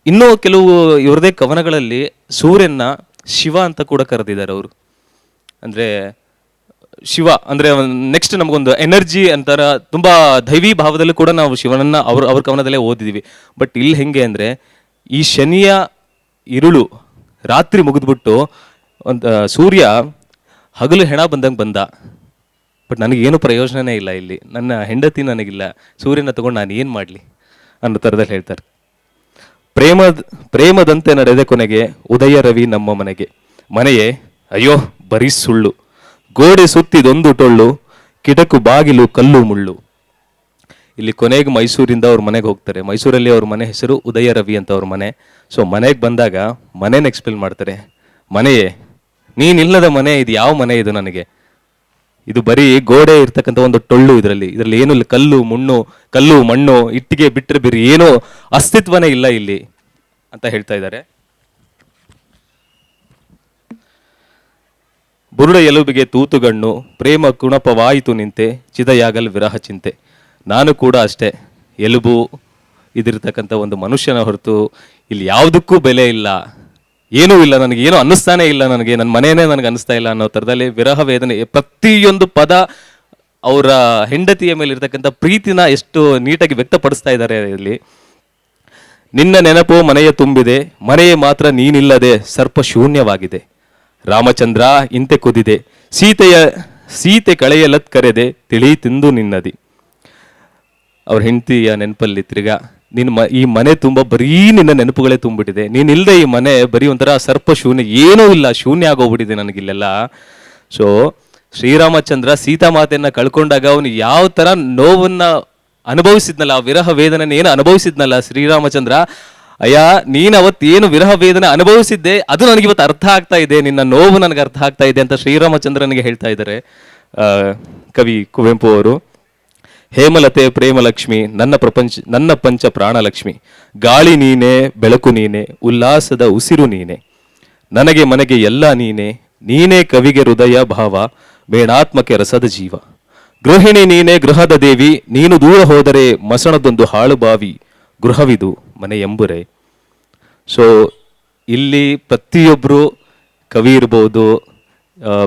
ಇನ್ನೂ ಕೆಲವು ಇವ್ರದೇ ಕವನಗಳಲ್ಲಿ ಸೂರ್ಯನ ಶಿವ ಅಂತ ಕೂಡ ಕರೆದಿದ್ದಾರೆ ಅವರು. ಅಂದ್ರೆ ಶಿವ, ಅಂದ್ರೆ ನೆಕ್ಸ್ಟ್ ನಮಗೊಂದು ಎನರ್ಜಿ ಅಂತಾರ, ತುಂಬಾ ದೈವಿ ಭಾವದಲ್ಲೂ ಕೂಡ ನಾವು ಶಿವನನ್ನ ಅವ್ರ ಅವ್ರ ಕವನದಲ್ಲೇ ಓದಿದೀವಿ. ಬಟ್ ಇಲ್ಲಿ ಹೆಂಗೆ ಅಂದ್ರೆ, ಈ ಶನಿಯ ಇರುಳು ರಾತ್ರಿ ಮುಗಿದ್ಬಿಟ್ಟು ಒಂದು ಸೂರ್ಯ ಹಗಲು ಹೆಣ ಬಂದಂಗೆ ಬಂದ. ಬಟ್ ನನಗೇನು ಪ್ರಯೋಜನವೇ ಇಲ್ಲ ಇಲ್ಲಿ. ನನ್ನ ಹೆಂಡತಿ ನನಗಿಲ್ಲ. ಸೂರ್ಯನ ತಗೊಂಡು ನಾನು ಏನು ಮಾಡಲಿ ಅನ್ನೋ ಥರದಲ್ಲಿ ಹೇಳ್ತಾರೆ. ಪ್ರೇಮದ, ಪ್ರೇಮದಂತೆ ನಡೆದ ಕೊನೆಗೆ ಉದಯ ರವಿ ನಮ್ಮ ಮನೆಗೆ. ಮನೆಯೇ, ಅಯ್ಯೋ, ಬರೀ ಸುಳ್ಳು. ಗೋಡೆ ಸುತ್ತಿದೊಂದು ಟೊಳ್ಳು ಕಿಟಕು ಬಾಗಿಲು ಕಲ್ಲು ಮುಳ್ಳು. ಇಲ್ಲಿ ಕೊನೆಗೆ ಮೈಸೂರಿಂದ ಅವ್ರ ಮನೆಗೆ ಹೋಗ್ತಾರೆ. ಮೈಸೂರಲ್ಲಿ ಅವ್ರ ಮನೆ ಹೆಸರು ಉದಯ ರವಿ ಅಂತ ಅವ್ರ ಮನೆ. ಸೊ ಮನೆಗೆ ಬಂದಾಗ ಮನೇನ ಎಕ್ಸ್ಪ್ಲೇನ್ ಮಾಡ್ತಾರೆ. ಮನೆಯೇ, ನೀನಿಲ್ಲದ ಮನೆ, ಇದು ಯಾವ ಮನೆ ಇದು ನನಗೆ? ಇದು ಬರೀ ಗೋಡೆ ಇರ್ತಕ್ಕಂಥ ಒಂದು ಟೊಳ್ಳು ಇದರಲ್ಲಿ. ಇದರಲ್ಲಿ ಏನು ಇಲ್ಲ, ಕಲ್ಲು, ಮಣ್ಣು ಕಲ್ಲು, ಮಣ್ಣು, ಇಟ್ಟಿಗೆ ಬಿಟ್ಟರೆ ಬೇರೆ ಏನೋ ಅಸ್ತಿತ್ವನೇ ಇಲ್ಲ ಇಲ್ಲಿ ಅಂತ ಹೇಳ್ತಾ ಇದ್ದಾರೆ. ಬುರುಡ ಎಲುಬಿಗೆ ತೂತುಗಣ್ಣು ಪ್ರೇಮ ಕುಣಪವಾಯಿತು ನಿಂತೆ, ಚಿದಯಾಗಲ್ ವಿರಹ ಚಿಂತೆ. ನಾನು ಕೂಡ ಅಷ್ಟೇ, ಎಲುಬು, ಇದಿರ್ತಕ್ಕಂಥ ಒಂದು ಮನುಷ್ಯನ ಹೊರತು ಇಲ್ಲಿ ಯಾವುದಕ್ಕೂ ಬೆಲೆ ಇಲ್ಲ, ಏನೂ ಇಲ್ಲ ನನಗೆ ಏನೂ ಅನ್ನಿಸ್ತಾನೆ ಇಲ್ಲ, ನನಗೆ ನನ್ನ ಮನೆಯೇ ನನಗೆ ಅನ್ನಿಸ್ತಾ ಇಲ್ಲ ಅನ್ನೋ ಥರದಲ್ಲಿ ವಿರಹ ವೇದನೆ ಪ್ರತಿಯೊಂದು ಪದ ಅವರ ಹೆಂಡತಿಯ ಮೇಲೆ ಇರ್ತಕ್ಕಂಥ ಪ್ರೀತಿನ ಎಷ್ಟು ನೀಟಾಗಿ ವ್ಯಕ್ತಪಡಿಸ್ತಾ ಇದ್ದಾರೆ ಇಲ್ಲಿ. ನಿನ್ನ ನೆನಪು ಮನೆಯ ತುಂಬಿದೆ, ಮನೆಯೇ ಮಾತ್ರ ನೀನಿಲ್ಲದೆ ಸರ್ಪ ಶೂನ್ಯವಾಗಿದೆ. ರಾಮಚಂದ್ರ ಇಂತೆ ಕುದಿದೆ, ಸೀತೆಯ, ಸೀತೆ ಕಳೆಯಲತ್ ಕರೆದೆ, ತಿಳಿ ತಿಂದು ನಿನ್ನದಿ. ಅವ್ರ ಹೆಂಡತಿಯ ನೆನಪಲ್ಲಿ ತಿರ್ಗಾ ನಿನ್ನ ಮ ಈ ಮನೆ ತುಂಬ ಬರೀ ನಿನ್ನ ನೆನಪುಗಳೇ ತುಂಬಿಟ್ಟಿದೆ. ನೀನ್ ಇಲ್ಲದೆ ಈ ಮನೆ ಬರೀ ಒಂಥರ ಸರ್ಪ ಶೂನ್ಯ ಏನೂ ಇಲ್ಲ, ಶೂನ್ಯ ಆಗೋಗ್ಬಿಟ್ಟಿದೆ ನನಗಿಲ್ಲೆಲ್ಲ. ಸೊ ಶ್ರೀರಾಮಚಂದ್ರ ಸೀತಾಮಾತೆಯನ್ನ ಕಳ್ಕೊಂಡಾಗ ಅವನು ಯಾವ ತರ ನೋವನ್ನು ಅನುಭವಿಸಿದ್ನಲ್ಲ, ಆ ವಿರಹ ವೇದನೆ ಏನು ಅನುಭವಿಸಿದ್ನಲ್ಲ ಶ್ರೀರಾಮಚಂದ್ರ? ಅಯ್ಯ, ನೀನ್ ಅವತ್ತೇನು ವಿರಹ ವೇದನೆ ಅನುಭವಿಸಿದ್ದೆ, ಅದು ನನಗೆ ಇವತ್ತು ಅರ್ಥ ಆಗ್ತಾ ಇದೆ, ನಿನ್ನ ನೋವು ನನಗೆ ಅರ್ಥ ಆಗ್ತಾ ಇದೆ ಅಂತ ಶ್ರೀರಾಮಚಂದ್ರನಿಗೆ ಹೇಳ್ತಾ ಇದ್ದಾರೆ ಕವಿ ಕುವೆಂಪು ಅವರು. ಹೇಮಲತೆ ಪ್ರೇಮಲಕ್ಷ್ಮಿ, ನನ್ನ ಪ್ರಪಂಚ, ನನ್ನ ಪಂಚ ಪ್ರಾಣಲಕ್ಷ್ಮಿ. ಗಾಳಿ ನೀನೆ, ಬೆಳಕು ನೀನೆ, ಉಲ್ಲಾಸದ ಉಸಿರು ನೀನೆ. ನನಗೆ ಮನೆಗೆ ಎಲ್ಲ ನೀನೆ, ನೀನೇ ಕವಿಗೆ ಹೃದಯ ಭಾವ, ಮೇಣಾತ್ಮಕ್ಕೆ ರಸದ ಜೀವ. ಗೃಹಿಣಿ ನೀನೆ ಗೃಹದ ದೇವಿ, ನೀನು ದೂರ ಹೋದರೆ ಮಸಣದೊಂದು ಹಾಳು ಬಾವಿ, ಗೃಹವಿದು ಮನೆ ಎಂಬುರೆ. ಸೊ ಇಲ್ಲಿ ಪ್ರತಿಯೊಬ್ಬರು ಕವಿ ಇರ್ಬೋದು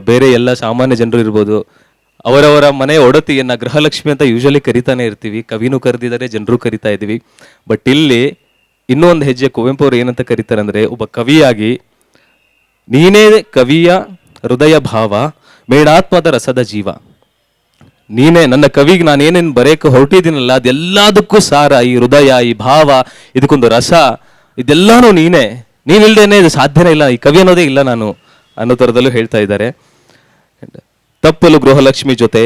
ಬೇರೆ ಎಲ್ಲ ಸಾಮಾನ್ಯ ಜನರು ಇರ್ಬೋದು ಅವರವರ ಮನೆ ಒಡತಿಯನ್ನ ಗೃಹಲಕ್ಷ್ಮಿ ಅಂತ ಯೂಶಲಿ ಕರಿತಾನೆ ಇರ್ತೀವಿ. ಕವಿನೂ ಕರೆದಿದ್ದಾರೆ ಜನರು ಕರಿತಾ ಇದ್ದೀವಿ. ಬಟ್ ಇಲ್ಲಿ ಇನ್ನೊಂದು ಹೆಜ್ಜೆ ಕುವೆಂಪು ಅವರು ಏನಂತ ಕರೀತಾರೆ ಅಂದ್ರೆ, ಒಬ್ಬ ಕವಿಯಾಗಿ, ನೀನೇ ಕವಿಯ ಹೃದಯ ಭಾವ ಮೇಣಾತ್ಮದ ರಸದ ಜೀವ. ನೀನೇ ನನ್ನ ಕವಿಗೆ ನಾನು ಏನೇನು ಬರೆಯಕ್ಕೆ ಹೊರಟಿದ್ದೀನಲ್ಲ, ಅದೆಲ್ಲದಕ್ಕೂ ಸಾರ, ಈ ಹೃದಯ, ಈ ಭಾವ, ಇದಕ್ಕೊಂದು ರಸ, ಇದೆಲ್ಲಾನು ನೀನೇ. ನೀನಿಲ್ದೇನೆ ಇದು ಸಾಧ್ಯನೇ ಇಲ್ಲ, ಈ ಕವಿ ಅನ್ನೋದೇ ಇಲ್ಲ ನಾನು ಅನ್ನೋ ಥರದಲ್ಲೂ ಹೇಳ್ತಾ ಇದ್ದಾರೆ. ತಪ್ಪಲು ಗೃಹಲಕ್ಷ್ಮಿ ಜೊತೆ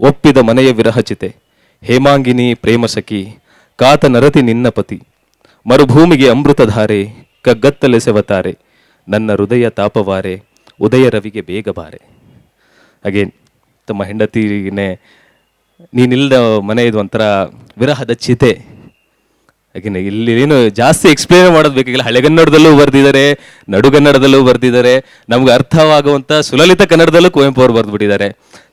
ಒಪ್ಪಿದ ಮನೆಯ ವಿರಹಚಿತೆ. ಹೇಮಾಂಗಿನಿ ಪ್ರೇಮಸಖಿ ಕಾತ ನರತಿ ನಿನ್ನ ಪತಿ. ಮರುಭೂಮಿಗೆ ಅಮೃತಧಾರೆ, ಕಗ್ಗತ್ತಲೆ ಸೆವತಾರೆ. ನನ್ನ ಹೃದಯ ತಾಪವಾರೆ, ಉದಯ ರವಿಗೆ ಬೇಗ ಬಾರೆ. ಅಗೇನ್ ತಮ್ಮ ಹೆಂಡತಿನೇ ನೀನಿಲ್ದ ಮನೆ ಇದು ಒಂಥರ ವಿರಹದ ಚಿತೆ. ಹಾಗೇನೆ ಇಲ್ಲಿ ಏನು ಜಾಸ್ತಿ ಎಕ್ಸ್ಪ್ಲೇನ್ ಮಾಡೋದು ಬೇಕಾಗಿಲ್ಲ. ಹಳೆಗನ್ನಡದಲ್ಲೂ ಬರೆದಿದ್ದಾರೆ ನಡುಗನ್ನಡದಲ್ಲೂ ಬರೆದಿದ್ದಾರೆ. ನಮ್ಗೆ ಅರ್ಥವಾಗುವಂಥ ಸುಲಲಿತ ಕನ್ನಡದಲ್ಲೂ ಕುವೆಂಪು ಅವರು ಬರೆದ್ಬಿಟ್ಟಿದ್ದಾರೆ.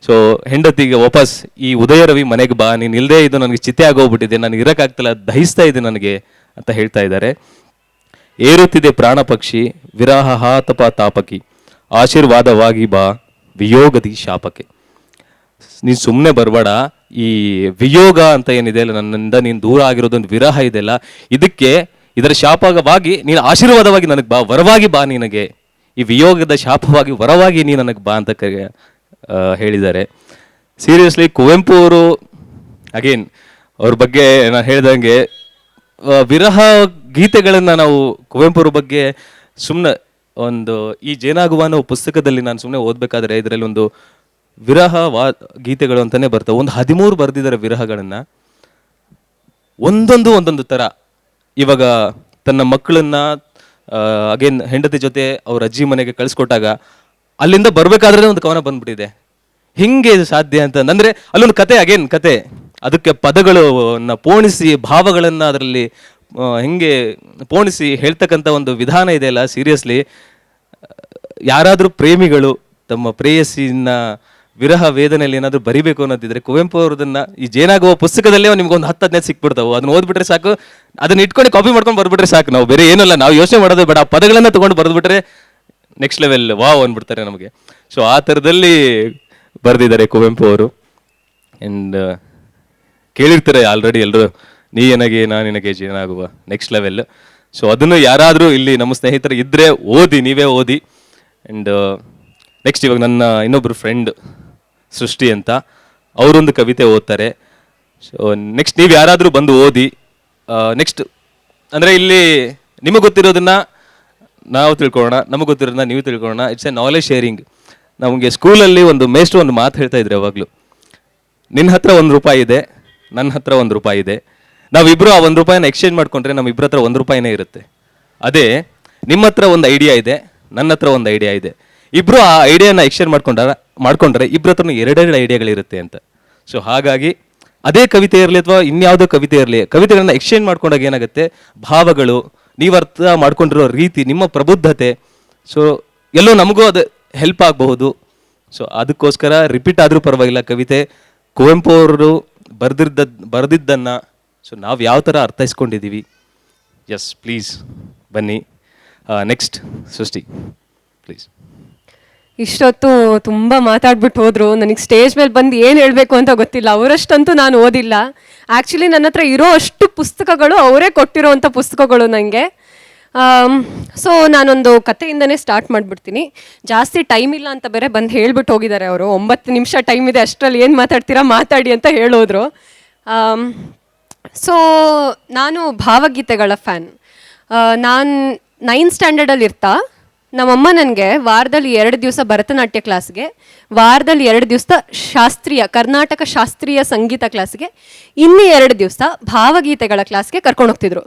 ಸೊ ಹೆಂಡತಿಗೆ ವಾಪಸ್ ಈ ಉದಯ ರವಿ ಮನೆಗೆ ಬಾ, ನೀನು ಇಲ್ಲದೆ ಇದು ನನಗೆ ಚಿತೆ ಆಗೋಗ್ಬಿಟ್ಟಿದೆ ನನಗೆ ಇರೋಕ್ಕಾಗ್ತಿಲ್ಲ, ದಹಿಸ್ತಾ ಇದೆ ನನಗೆ ಅಂತ ಹೇಳ್ತಾ ಇದ್ದಾರೆ. ಏರುತ್ತಿದೆ ಪ್ರಾಣ ಪಕ್ಷಿ, ವಿರಾಹ ಹಾತಪ ತಾಪಕಿ, ಆಶೀರ್ವಾದವಾಗಿ ಬಾ, ವಿಯೋಗದಿ ಶಾಪಕ್ಕೆ. ನೀನು ಸುಮ್ಮನೆ ಬರಬೇಡ. ಈ ವಿಯೋಗ ಅಂತ ಏನಿದೆ ಅಲ್ಲ, ನನ್ನಿಂದ ನೀನು ದೂರ ಆಗಿರೋದೊಂದು ವಿರಹ ಇದೆಯಲ್ಲ ಇದಕ್ಕೆ ಇದರ ಶಾಪವಾಗಿ ನೀನು ಆಶೀರ್ವಾದವಾಗಿ ನನಗೆ ಬಾ, ವರವಾಗಿ ಬಾ ನಿನಗೆ. ಈ ವಿಯೋಗದ ಶಾಪವಾಗಿ ವರವಾಗಿ ನೀ ನನಗೆ ಬಾ ಅಂತ ಹೇಳಿದ್ದಾರೆ. ಸೀರಿಯಸ್ಲಿ ಕುವೆಂಪು ಅವರು ಅಗೇನ್ ಅವ್ರ ಬಗ್ಗೆ ನಾನು ಹೇಳ್ದಂಗೆ ವಿರಹ ಗೀತೆಗಳನ್ನು ನಾವು ಕುವೆಂಪು ಅವ್ರ ಬಗ್ಗೆ ಸುಮ್ಮನೆ ಒಂದು ಈ ಜೇನಾಗುವ ಅನ್ನೋ ಪುಸ್ತಕದಲ್ಲಿ ನಾನು ಸುಮ್ಮನೆ ಓದಬೇಕಾದ್ರೆ, ಇದರಲ್ಲಿ ಒಂದು ವಿರಹ ವಾ ಗೀತೆಗಳು ಅಂತಲೇ ಬರ್ತವೆ. ಒಂದು ಹದಿಮೂರು ಬರೆದಿದ್ದಾರೆ ವಿರಹಗಳನ್ನು. ಒಂದೊಂದು ಒಂದೊಂದು ಥರ ಇವಾಗ ತನ್ನ ಮಕ್ಕಳನ್ನ ಅಗೇನ್ ಹೆಂಡತಿ ಜೊತೆ ಅವ್ರ ಅಜ್ಜಿ ಮನೆಗೆ ಕಳಿಸ್ಕೊಟ್ಟಾಗ ಅಲ್ಲಿಂದ ಬರಬೇಕಾದ್ರೆ ಒಂದು ಕವನ ಬಂದ್ಬಿಟ್ಟಿದೆ. ಹಿಂಗೆ ಇದು ಸಾಧ್ಯ ಅಂತ ಅಂದ್ರೆ ಅಲ್ಲೊಂದು ಕತೆ ಅಗೇನ್ ಕತೆ. ಅದಕ್ಕೆ ಪದಗಳನ್ನ ಪೋಣಿಸಿ, ಭಾವಗಳನ್ನು ಅದರಲ್ಲಿ ಹಿಂಗೆ ಪೋಣಿಸಿ ಹೇಳ್ತಕ್ಕಂಥ ಒಂದು ವಿಧಾನ ಇದೆಯಲ್ಲ ಸೀರಿಯಸ್ಲಿ ಯಾರಾದರೂ ಪ್ರೇಮಿಗಳು ತಮ್ಮ ಪ್ರೇಯಸಿನ ವಿರಹ ವೇದನೆಯಲ್ಲಿ ಏನಾದರೂ ಬರಿಬೇಕು ಅನ್ನೋದಿದ್ರೆ ಕುವೆಂಪು ಅವ್ರದನ್ನ ಈ ಜೇನಾಗುವ ಪುಸ್ತಕದಲ್ಲೇ ನಿಮ್ಗೆ ಒಂದು ಹತ್ತು ಹದಿನೈದು ಸಿಕ್ಬಿಡ್ತಾವೆ. ಅದನ್ನ ಓದ್ಬಿಟ್ರೆ ಸಾಕು. ಅದನ್ನ ಇಟ್ಕೊಂಡು ಕಾಪಿ ಮಾಡ್ಕೊಂಡು ಬರ್ಬಿಟ್ರೆ ಸಾಕು. ನಾವು ಬೇರೆ ಏನಲ್ಲ ನಾವು ಯೋಚನೆ ಮಾಡೋದು ಬೇಡ. ಆ ಪದಗಳನ್ನ ತಗೊಂಡು ಬರೆದ್ಬಿಟ್ರೆ ನೆಕ್ಸ್ಟ್ ಲೆವೆಲ್ ವಾವ್ ಅಂದ್ಬಿಡ್ತಾರೆ ನಮಗೆ. ಸೊ ಆ ಥರದಲ್ಲಿ ಬರೆದಿದ್ದಾರೆ ಕುವೆಂಪು ಅವರು. ಆ್ಯಂಡ್ ಕೇಳಿರ್ತಾರೆ ಆಲ್ರೆಡಿ ಎಲ್ಲರೂ ನೀ ಏನಾಗಿ ನಾನು ನಿನಗೆ ಜೇನಾಗುವ. ನೆಕ್ಸ್ಟ್ ಲೆವೆಲ್ ಸೊ ಅದನ್ನು ಯಾರಾದರೂ ಇಲ್ಲಿ ನಮ್ಮ ಸ್ನೇಹಿತರು ಇದ್ದರೆ ಓದಿ, ನೀವೇ ಓದಿ. ಆ್ಯಂಡ್ ನೆಕ್ಸ್ಟ್ ಇವಾಗ ನನ್ನ ಇನ್ನೊಬ್ಬರು ಫ್ರೆಂಡ್ ಸೃಷ್ಟಿ ಅಂತ ಅವರೊಂದು ಕವಿತೆ ಓದ್ತಾರೆ. ಸೊ ನೆಕ್ಸ್ಟ್ ನೀವು ಯಾರಾದರೂ ಬಂದು ಓದಿ ನೆಕ್ಸ್ಟ್ ಅಂದರೆ ಇಲ್ಲಿ ನಿಮಗೆ ಗೊತ್ತಿರೋದನ್ನ ನಾವು ತಿಳ್ಕೊಳ್ಳೋಣ, ನಮಗೆ ಗೊತ್ತಿರೋದನ್ನ ನೀವು ತಿಳ್ಕೊಳ್ಳೋಣ. ಇಟ್ಸ್ ಎ ನಾಲೆಜ್ ಶೇರಿಂಗ್ ನಮಗೆ ಸ್ಕೂಲಲ್ಲಿ ಒಂದು ಮೇಸ್ಟ್ ಒಂದು ಮಾತು ಹೇಳ್ತಾ ಇದ್ರು ಯಾವಾಗಲೂ. ನಿನ್ನ ಹತ್ರ ಒಂದು ರೂಪಾಯಿ ಇದೆ, ನನ್ನ ಹತ್ರ ಒಂದು ರೂಪಾಯಿ ಇದೆ. ನಾವಿಬ್ಬರು ಆ ಒಂದು ರೂಪಾಯಿನ ಎಕ್ಸ್ಚೇಂಜ್ ಮಾಡ್ಕೊಂಡ್ರೆ ನಮ್ಮ ಇಬ್ಬರ ಹತ್ರ ಒಂದು ರೂಪಾಯಿನೇ ಇರುತ್ತೆ. ಅದೇ, ನಿಮ್ಮ ಹತ್ರ ಒಂದು ಐಡಿಯಾ ಇದೆ, ನನ್ನ ಹತ್ರ ಒಂದು ಐಡಿಯಾ ಇದೆ. ಇಬ್ಬರು ಆ ಐಡಿಯಾನ ಎಕ್ಸ್ಚೇಂಜ್ ಮಾಡ್ಕೊಂಡ್ರ ಮಾಡ್ಕೊಂಡ್ರೆ ಇಬ್ಬರ ಹತ್ರನೂ ಎರಡೆರಡು ಐಡಿಯಾಗಳಿರುತ್ತೆ ಅಂತ. ಸೊ ಹಾಗಾಗಿ ಅದೇ ಕವಿತೆ ಇರಲಿ ಅಥವಾ ಇನ್ಯಾವುದೋ ಕವಿತೆ ಇರಲಿ, ಕವಿತೆಗಳನ್ನ ಎಕ್ಸ್ಚೇಂಜ್ ಮಾಡ್ಕೊಂಡಾಗ ಏನಾಗುತ್ತೆ? ಭಾವಗಳು, ನೀವು ಅರ್ಥ ಮಾಡ್ಕೊಂಡಿರೋ ರೀತಿ, ನಿಮ್ಮ ಪ್ರಬುದ್ಧತೆ ಸೊ ಎಲ್ಲೋ ನಮಗೂ ಅದು ಹೆಲ್ಪ್ ಆಗಬಹುದು. ಸೊ ಅದಕ್ಕೋಸ್ಕರ ರಿಪೀಟ್ ಆದರೂ ಪರವಾಗಿಲ್ಲ ಕವಿತೆ. ಕುವೆಂಪು ಅವರು ಬರೆದಿದ್ದ ಬರೆದಿದ್ದನ್ನು ಸೊ ನಾವು ಯಾವ ಥರ ಅರ್ಥೈಸ್ಕೊಂಡಿದ್ದೀವಿ ಎಸ್ ಪ್ಲೀಸ್ ಬನ್ನಿ. ನೆಕ್ಸ್ಟ್ ಸೃಷ್ಟಿ ಪ್ಲೀಸ್ ಇಷ್ಟೊತ್ತು ತುಂಬ ಮಾತಾಡ್ಬಿಟ್ಟು ಹೋದ್ರು. ನನಗೆ ಸ್ಟೇಜ್ ಮೇಲೆ ಬಂದು ಏನು ಹೇಳಬೇಕು ಅಂತ ಗೊತ್ತಿಲ್ಲ. ಅವರಷ್ಟಂತೂ ನಾನು ಓದಿಲ್ಲ. ಆ್ಯಕ್ಚುಲಿ ನನ್ನ ಹತ್ರ ಇರೋ ಅಷ್ಟು ಪುಸ್ತಕಗಳು ಅವರೇ ಕೊಟ್ಟಿರೋವಂಥ ಪುಸ್ತಕಗಳು ನನಗೆ ಸೊ ನಾನೊಂದು ಕಥೆಯಿಂದನೇ ಸ್ಟಾರ್ಟ್ ಮಾಡಿಬಿಡ್ತೀನಿ. ಜಾಸ್ತಿ ಟೈಮ್ ಇಲ್ಲ ಅಂತ ಬೇರೆ ಬಂದು ಹೇಳ್ಬಿಟ್ಟು ಹೋಗಿದ್ದಾರೆ ಅವರು. ಒಂಬತ್ತು ನಿಮಿಷ ಟೈಮ್ ಇದೆ, ಅಷ್ಟರಲ್ಲಿ ಏನು ಮಾತಾಡ್ತೀರಾ ಮಾತಾಡಿ ಅಂತ ಹೇಳೋದ್ರು. ಸೊ ನಾನು ಭಾವಗೀತೆಗಳ ಫ್ಯಾನ್ ನಾನು ನೈನ್ ಸ್ಟ್ಯಾಂಡರ್ಡಲ್ಲಿ ಇರ್ತಾ. ನಮ್ಮಮ್ಮ ನನಗೆ ವಾರದಲ್ಲಿ ಎರಡು ದಿವಸ ಭರತನಾಟ್ಯ ಕ್ಲಾಸ್ಗೆ, ವಾರದಲ್ಲಿ ಎರಡು ದಿವಸ ಶಾಸ್ತ್ರೀಯ, ಕರ್ನಾಟಕ ಶಾಸ್ತ್ರೀಯ ಸಂಗೀತ ಕ್ಲಾಸ್ಗೆ, ಇನ್ನೂ ಎರಡು ದಿವಸ ಭಾವಗೀತೆಗಳ ಕ್ಲಾಸ್ಗೆ ಕರ್ಕೊಂಡು ಹೋಗ್ತಿದ್ರು.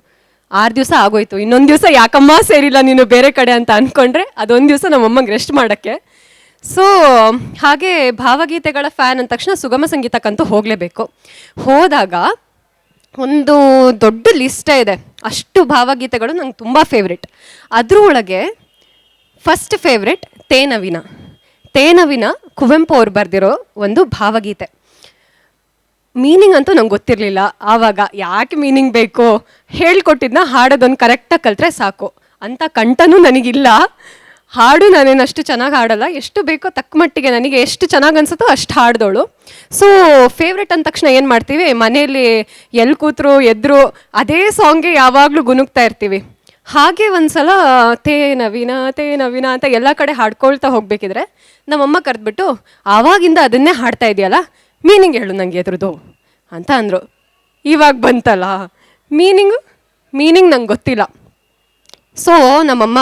ಆರು ದಿವಸ ಆಗೋಯ್ತು. ಇನ್ನೊಂದು ದಿವಸ ಯಾಕಮ್ಮ ಸೇರಿಲ್ಲ ನೀನು ಬೇರೆ ಕಡೆ ಅಂತ ಅಂದ್ಕೊಂಡ್ರೆ ಅದೊಂದು ದಿವಸ ನಮ್ಮಮ್ಮಂಗೆ ರೆಸ್ಟ್ ಮಾಡೋಕ್ಕೆ. ಸೊ ಹಾಗೆ ಭಾವಗೀತೆಗಳ ಫ್ಯಾನ್ ಅಂದ ತಕ್ಷಣ ಸುಗಮ ಸಂಗೀತಕ್ಕಂತೂ ಹೋಗಲೇಬೇಕು. ಹೋದಾಗ ಒಂದು ದೊಡ್ಡ ಲಿಸ್ಟೇ ಇದೆ. ಅಷ್ಟು ಭಾವಗೀತೆಗಳು ನಂಗೆ ತುಂಬ ಫೇವ್ರೆಟ್ ಅದ್ರೊಳಗೆ ಫಸ್ಟ್ ಫೇವ್ರೆಟ್ ತೇನವಿನ ತೇನವಿನ ಕುವೆಂಪು ಅವ್ರು ಬರೆದಿರೋ ಒಂದು ಭಾವಗೀತೆ. ಮೀನಿಂಗ್ ಅಂತೂ ನಂಗೆ ಗೊತ್ತಿರಲಿಲ್ಲ. ಆವಾಗ ಯಾಕೆ ಮೀನಿಂಗ್ ಬೇಕು? ಹೇಳ್ಕೊಟ್ಟಿದ್ನ ಹಾಡೋದೊಂದು ಕರೆಕ್ಟಾಗಿ ಕಲಿತ್ರೆ ಸಾಕು. ಅಂಥ ಕಂಠನೂ ನನಗಿಲ್ಲ. ಹಾಡು ನಾನೇನು ಅಷ್ಟು ಚೆನ್ನಾಗಿ ಹಾಡಲ್ಲ. ಎಷ್ಟು ಬೇಕೋ ತಕ್ಕ ಮಟ್ಟಿಗೆ ನನಗೆ ಎಷ್ಟು ಚೆನ್ನಾಗಿ ಅನ್ಸುತ್ತೋ ಅಷ್ಟು ಹಾಡ್ದೋಳು. ಸೊ ಫೇವ್ರೆಟ್ ಅಂದ ತಕ್ಷಣ ಏನು ಮಾಡ್ತೀವಿ? ಮನೆಯಲ್ಲಿ ಎಲ್ಲಿ ಕೂತರು ಎದ್ರು, ಅದೇ ಸಾಂಗ್ಗೆ ಯಾವಾಗಲೂ ಗುನುಗ್ತಾ ಇರ್ತೀವಿ. ಹಾಗೆ ಒಂದ್ಸಲ ತೇ ನವೀನ ತೇ ನವೀನ ಅಂತ ಎಲ್ಲ ಕಡೆ ಹಾಡ್ಕೊಳ್ತಾ ಹೋಗ್ಬೇಕಿದ್ರೆ ನಮ್ಮಮ್ಮ ಕರೆದ್ಬಿಟ್ಟು, ಆವಾಗಿಂದ ಅದನ್ನೇ ಹಾಡ್ತಾ ಇದೆಯಲ್ಲ, ಮೀನಿಂಗ್ ಹೇಳು ನನಗೆ ಎದುರುದು ಅಂತ ಅಂದರು. ಇವಾಗ ಬಂತಲ್ಲ, ಮೀನಿಂಗು, ಮೀನಿಂಗ್ ನಂಗೆ ಗೊತ್ತಿಲ್ಲ. ಸೊ, ನಮ್ಮಮ್ಮ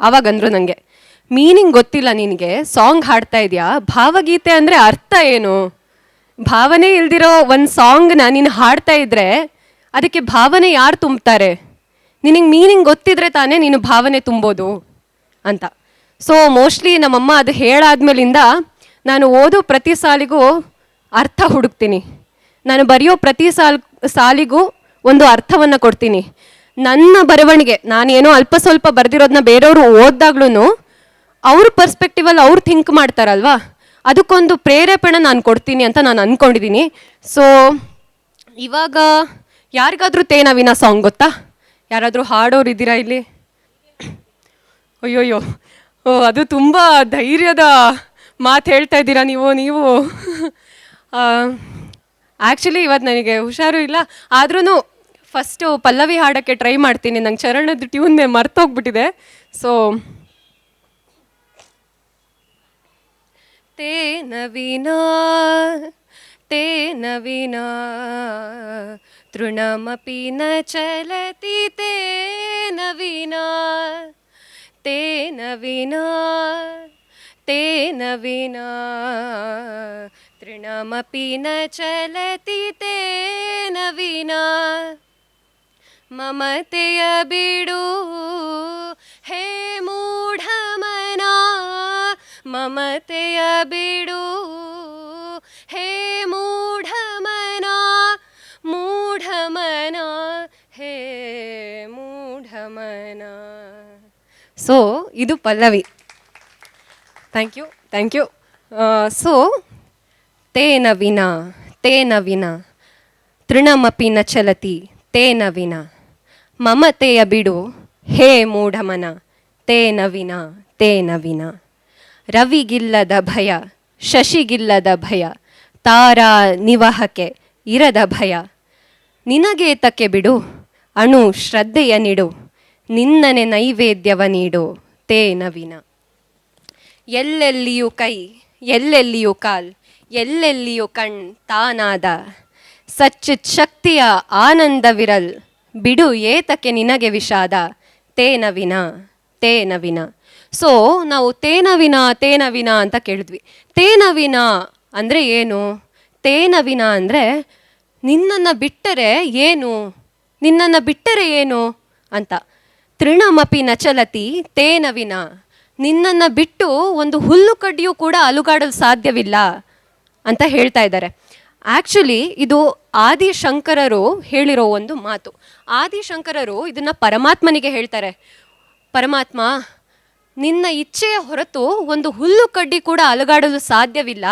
ಆವಾಗ ಅಂದರು ನನಗೆ ಮೀನಿಂಗ್ ಗೊತ್ತಿಲ್ಲ ನಿನಗೆ, ಸಾಂಗ್ ಹಾಡ್ತಾ ಇದೆಯಾ? ಭಾವಗೀತೆ ಅಂದರೆ ಅರ್ಥ ಏನು? ಭಾವನೆ ಇಲ್ದಿರೋ ಒಂದು ಸಾಂಗ್ನ ನೀನು ಹಾಡ್ತಾ ಇದ್ರೆ, ಅದಕ್ಕೆ ಭಾವನೆ ಯಾರು ತುಂಬ್ತಾರೆ? ನಿನಗೆ ಮೀನಿಂಗ್ ಗೊತ್ತಿದ್ರೆ ತಾನೇ ನೀನು ಭಾವನೆ ತುಂಬೋದು ಅಂತ. ಸೊ ಮೋಸ್ಟ್ಲಿ ನಮ್ಮಮ್ಮ ಅದು ಹೇಳಾದ್ಮೇಲಿಂದ ನಾನು ಓದೋ ಪ್ರತಿ ಸಾಲಿಗೂ ಅರ್ಥ ಹುಡುಕ್ತೀನಿ. ನಾನು ಬರೆಯೋ ಪ್ರತಿ ಸಾಲ್, ಸಾಲಿಗೂ ಒಂದು ಅರ್ಥವನ್ನು ಕೊಡ್ತೀನಿ. ನನ್ನ ಬರವಣಿಗೆ, ನಾನೇನೋ ಅಲ್ಪ ಸ್ವಲ್ಪ ಬರೆದಿರೋದನ್ನ ಬೇರೆಯವರು ಓದ್ದಾಗ್ಲೂ ಅವ್ರ ಪರ್ಸ್ಪೆಕ್ಟಿವಲ್ಲಿ ಅವ್ರು ಥಿಂಕ್ ಮಾಡ್ತಾರಲ್ವಾ? ಅದಕ್ಕೊಂದು ಪ್ರೇರೇಪಣೆ ನಾನು ಕೊಡ್ತೀನಿ ಅಂತ ನಾನು ಅಂದ್ಕೊಂಡಿದ್ದೀನಿ ಸೊ ಇವಾಗ ಯಾರಿಗಾದರೂ ತೇನವಿನ ಸಾಂಗ್ ಗೊತ್ತಾ? ಯಾರಾದರೂ ಹಾಡೋರು ಇದ್ದೀರಾ ಇಲ್ಲಿ? ಅಯ್ಯೋಯ್ಯೋ. ಓ, ಅದು ತುಂಬ ಧೈರ್ಯದ ಮಾತು ಹೇಳ್ತಾ ಇದ್ದೀರಾ ನೀವು ನೀವು? ಆ್ಯಕ್ಚುಲಿ ಇವತ್ತು ನನಗೆ ಹುಷಾರು ಇಲ್ಲ. ಆದ್ರೂ ಫಸ್ಟು ಪಲ್ಲವಿ ಹಾಡೋಕ್ಕೆ ಟ್ರೈ ಮಾಡ್ತೀನಿ. ನಂಗೆ ಚರಣದ ಟ್ಯೂನ್ ಮರ್ತೋಗ್ಬಿಟ್ಟಿದೆ. ಸೊ ತೇ ನವೀನಾ, ತೇ ವಿನಾ तृणमपि न चलति तेन विना तेन विना तेन विना। तृणमपि न चलति तेन विना। मम ते बीडो हे मूढमना मम ते बीडो। ಸೊ ಇದು Pallavi. Thank you thank you so ತೇನ ವಿನಾ ತೇನ ವಿನಾ, ತೃಣಮಪಿ ನ ಚಲತಿ, ತೇನ ವಿನ. ಮಮತೆಯ ಬಿಡು, ಹೇ ಮೂಢಮನ, ತೇನ ವಿನ ತೇನ ವಿನ. ರವಿಗಿಲ್ಲದ ಭಯ, ಶಶಿಗಿಲ್ಲದ ಭಯ, ತಾರಾ ನಿವಹಕ್ಕೆ ಇರದ ಭಯ. ನಿನಗೆ ತಕ್ಕೆ ಬಿಡು, ಅಣು ಶ್ರದ್ಧೆಯ ನಿಡು. ನಿನ್ನನೆ ನೈವೇದ್ಯವ ನೀಡು, ತೇ ನವಿನ. ಎಲ್ಲೆಲ್ಲಿಯೂ ಕೈ, ಎಲ್ಲೆಲ್ಲಿಯೂ ಕಾಲ್, ಎಲ್ಲೆಲ್ಲಿಯೂ ಕಣ್ ತಾನಾದ. ಸಚ್ಚಿತ್ ಶಕ್ತಿಯ ಆನಂದವಿರಲ್, ಬಿಡು ಏತಕ್ಕೆ ನಿನಗೆ ವಿಷಾದ. ತೇನವಿನ ತೇನವಿನ ಸೊ, ನಾವು ತೇನವಿನ ತೇನವಿನ ಅಂತ ಕೇಳಿದ್ವಿ. ತೇನವಿನ ಅಂದರೆ ಏನು? ತೇನವಿನ ಅಂದರೆ ನಿನ್ನನ್ನು ಬಿಟ್ಟರೆ ಏನು? ನಿನ್ನನ್ನು ಬಿಟ್ಟರೆ ಏನು ಅಂತ. ತೃಣಮಪಿ ನಚಲತಿ ತೇನವಿನ ನಿನ್ನನ್ನು ಬಿಟ್ಟು ಒಂದು ಹುಲ್ಲು ಕಡ್ಡಿಯೂ ಕೂಡ ಅಲುಗಾಡಲು ಸಾಧ್ಯವಿಲ್ಲ ಅಂತ ಹೇಳ್ತಾ ಇದ್ದಾರೆ. ಆ್ಯಕ್ಚುಲಿ ಇದು ಆದಿಶಂಕರರು ಹೇಳಿರೋ ಒಂದು ಮಾತು. ಆದಿಶಂಕರರು ಇದನ್ನು ಪರಮಾತ್ಮನಿಗೆ ಹೇಳ್ತಾರೆ. ಪರಮಾತ್ಮ, ನಿನ್ನ ಇಚ್ಛೆಯ ಹೊರತು ಒಂದು ಹುಲ್ಲು ಕಡ್ಡಿ ಕೂಡ ಅಲುಗಾಡಲು ಸಾಧ್ಯವಿಲ್ಲ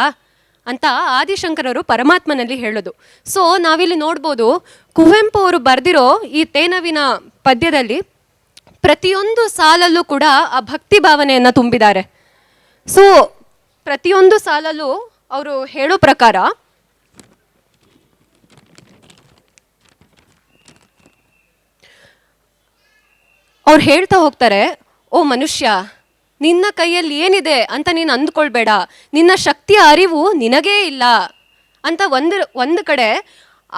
ಅಂತ ಆದಿಶಂಕರರು ಪರಮಾತ್ಮನಲ್ಲಿ ಹೇಳೋದು. ಸೊ ನಾವಿಲ್ಲಿ ನೋಡ್ಬೋದು, ಕುವೆಂಪು ಅವರು ಬರೆದಿರೋ ಈ ತೇನವಿನ ಪದ್ಯದಲ್ಲಿ ಪ್ರತಿಯೊಂದು ಸಾಲಲ್ಲೂ ಕೂಡ ಆ ಭಕ್ತಿ ಭಾವನೆಯನ್ನು ತುಂಬಿದ್ದಾರೆ. ಸೊ ಪ್ರತಿಯೊಂದು ಸಾಲಲ್ಲೂ ಅವರು ಹೇಳೋ ಪ್ರಕಾರ ಅವ್ರು ಹೇಳ್ತಾ ಹೋಗ್ತಾರೆ, ಓ ಮನುಷ್ಯ, ನಿನ್ನ ಕೈಯಲ್ಲಿ ಏನಿದೆ ಅಂತ ನೀನು ಅಂದ್ಕೊಳ್ಬೇಡ. ನಿನ್ನ ಶಕ್ತಿಯ ಅರಿವು ನಿನಗೇ ಇಲ್ಲ. ಅಂತ ಒಂದು ಒಂದು ಕಡೆ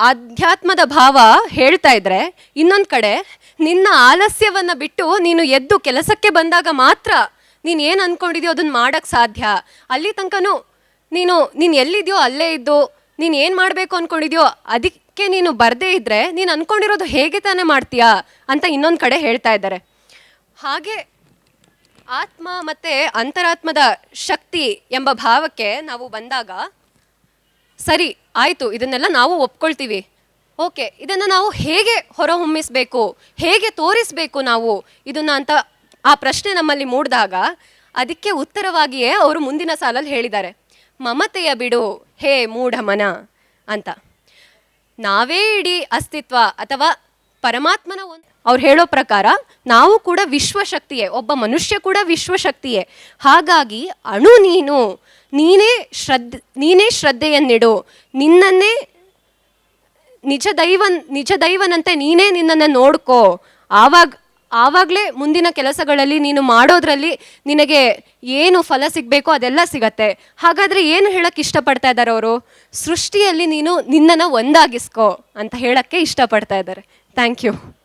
ಆಧ್ಯಾತ್ಮದ ಭಾವ ಹೇಳ್ತಾ ಇದ್ರೆ, ಇನ್ನೊಂದು ಕಡೆ, ನಿನ್ನ ಆಲಸ್ಯವನ್ನು ಬಿಟ್ಟು ನೀನು ಎದ್ದು ಕೆಲಸಕ್ಕೆ ಬಂದಾಗ ಮಾತ್ರ ನೀನು ಏನು ಅಂದ್ಕೊಂಡಿದ್ಯೋ ಅದನ್ನು ಮಾಡೋಕ್ಕೆ ಸಾಧ್ಯ. ಅಲ್ಲಿ ತನಕನೂ ನೀನು ನೀನು ಎಲ್ಲಿದೆಯೋ ಅಲ್ಲೇ ಇದ್ದು, ನೀನು ಏನು ಮಾಡಬೇಕು ಅಂದ್ಕೊಂಡಿದ್ಯೋ ಅದಕ್ಕೆ ನೀನು ಬರದೇ ಇದ್ದರೆ ನೀನು ಅಂದ್ಕೊಂಡಿರೋದು ಹೇಗೆ ತಾನೇ ಮಾಡ್ತೀಯಾ ಅಂತ ಇನ್ನೊಂದು ಕಡೆ ಹೇಳ್ತಾ ಇದ್ದಾರೆ. ಹಾಗೆ ಆತ್ಮ ಮತ್ತು ಅಂತರಾತ್ಮದ ಶಕ್ತಿ ಎಂಬ ಭಾವಕ್ಕೆ ನಾವು ಬಂದಾಗ ಸರಿ, ಆಯಿತು, ಇದನ್ನೆಲ್ಲ ನಾವು ಒಪ್ಕೊಳ್ತೀವಿ. ಓಕೆ, ಇದನ್ನು ನಾವು ಹೇಗೆ ಹೊರಹೊಮ್ಮಿಸಬೇಕು, ಹೇಗೆ ತೋರಿಸಬೇಕು ನಾವು ಇದನ್ನು ಅಂತ ಆ ಪ್ರಶ್ನೆ ನಮ್ಮಲ್ಲಿ ಮೂಡಿದಾಗ ಅದಕ್ಕೆ ಉತ್ತರವಾಗಿಯೇ ಅವರು ಮುಂದಿನ ಸಾಲಲ್ಲಿ ಹೇಳಿದ್ದಾರೆ. ಮಮತೆಯ ಬಿಡು, ಹೇ ಮೂಢಮನ ಅಂತ. ನಾವೇ ಇಡೀ ಅಸ್ತಿತ್ವ ಅಥವಾ ಪರಮಾತ್ಮನ ಒಂದು ಅವ್ರು ಹೇಳೋ ಪ್ರಕಾರ ನಾವು ಕೂಡ ವಿಶ್ವಶಕ್ತಿಯೇ, ಒಬ್ಬ ಮನುಷ್ಯ ಕೂಡ ವಿಶ್ವಶಕ್ತಿಯೇ. ಹಾಗಾಗಿ ಅಣು ನೀನು ನೀನೇ ಶ್ರದ್ಧ, ನೀನೇ ಶ್ರದ್ಧೆಯನ್ನಿಡು. ನಿನ್ನನ್ನೇ ನಿಜ ದೈವನ್, ನಿಜ ದೈವನಂತೆ ನೀನೇ ನಿನ್ನನ್ನು ನೋಡ್ಕೋ. ಆವಾಗ, ಆವಾಗಲೇ ಮುಂದಿನ ಕೆಲಸಗಳಲ್ಲಿ ನೀನು ಮಾಡೋದ್ರಲ್ಲಿ ನಿನಗೆ ಏನು ಫಲ ಸಿಗಬೇಕೋ ಅದೆಲ್ಲ ಸಿಗತ್ತೆ. ಹಾಗಾದರೆ ಏನು ಹೇಳಕ್ಕೆ ಇಷ್ಟಪಡ್ತಾ ಇದ್ದಾರೆ ಅವರು? ಸೃಷ್ಟಿಯಲ್ಲಿ ನೀನು ನಿನ್ನನ್ನು ಒಂದಾಗಿಸ್ಕೋ ಅಂತ ಹೇಳಕ್ಕೆ ಇಷ್ಟಪಡ್ತಾ ಇದ್ದಾರೆ. Thank you.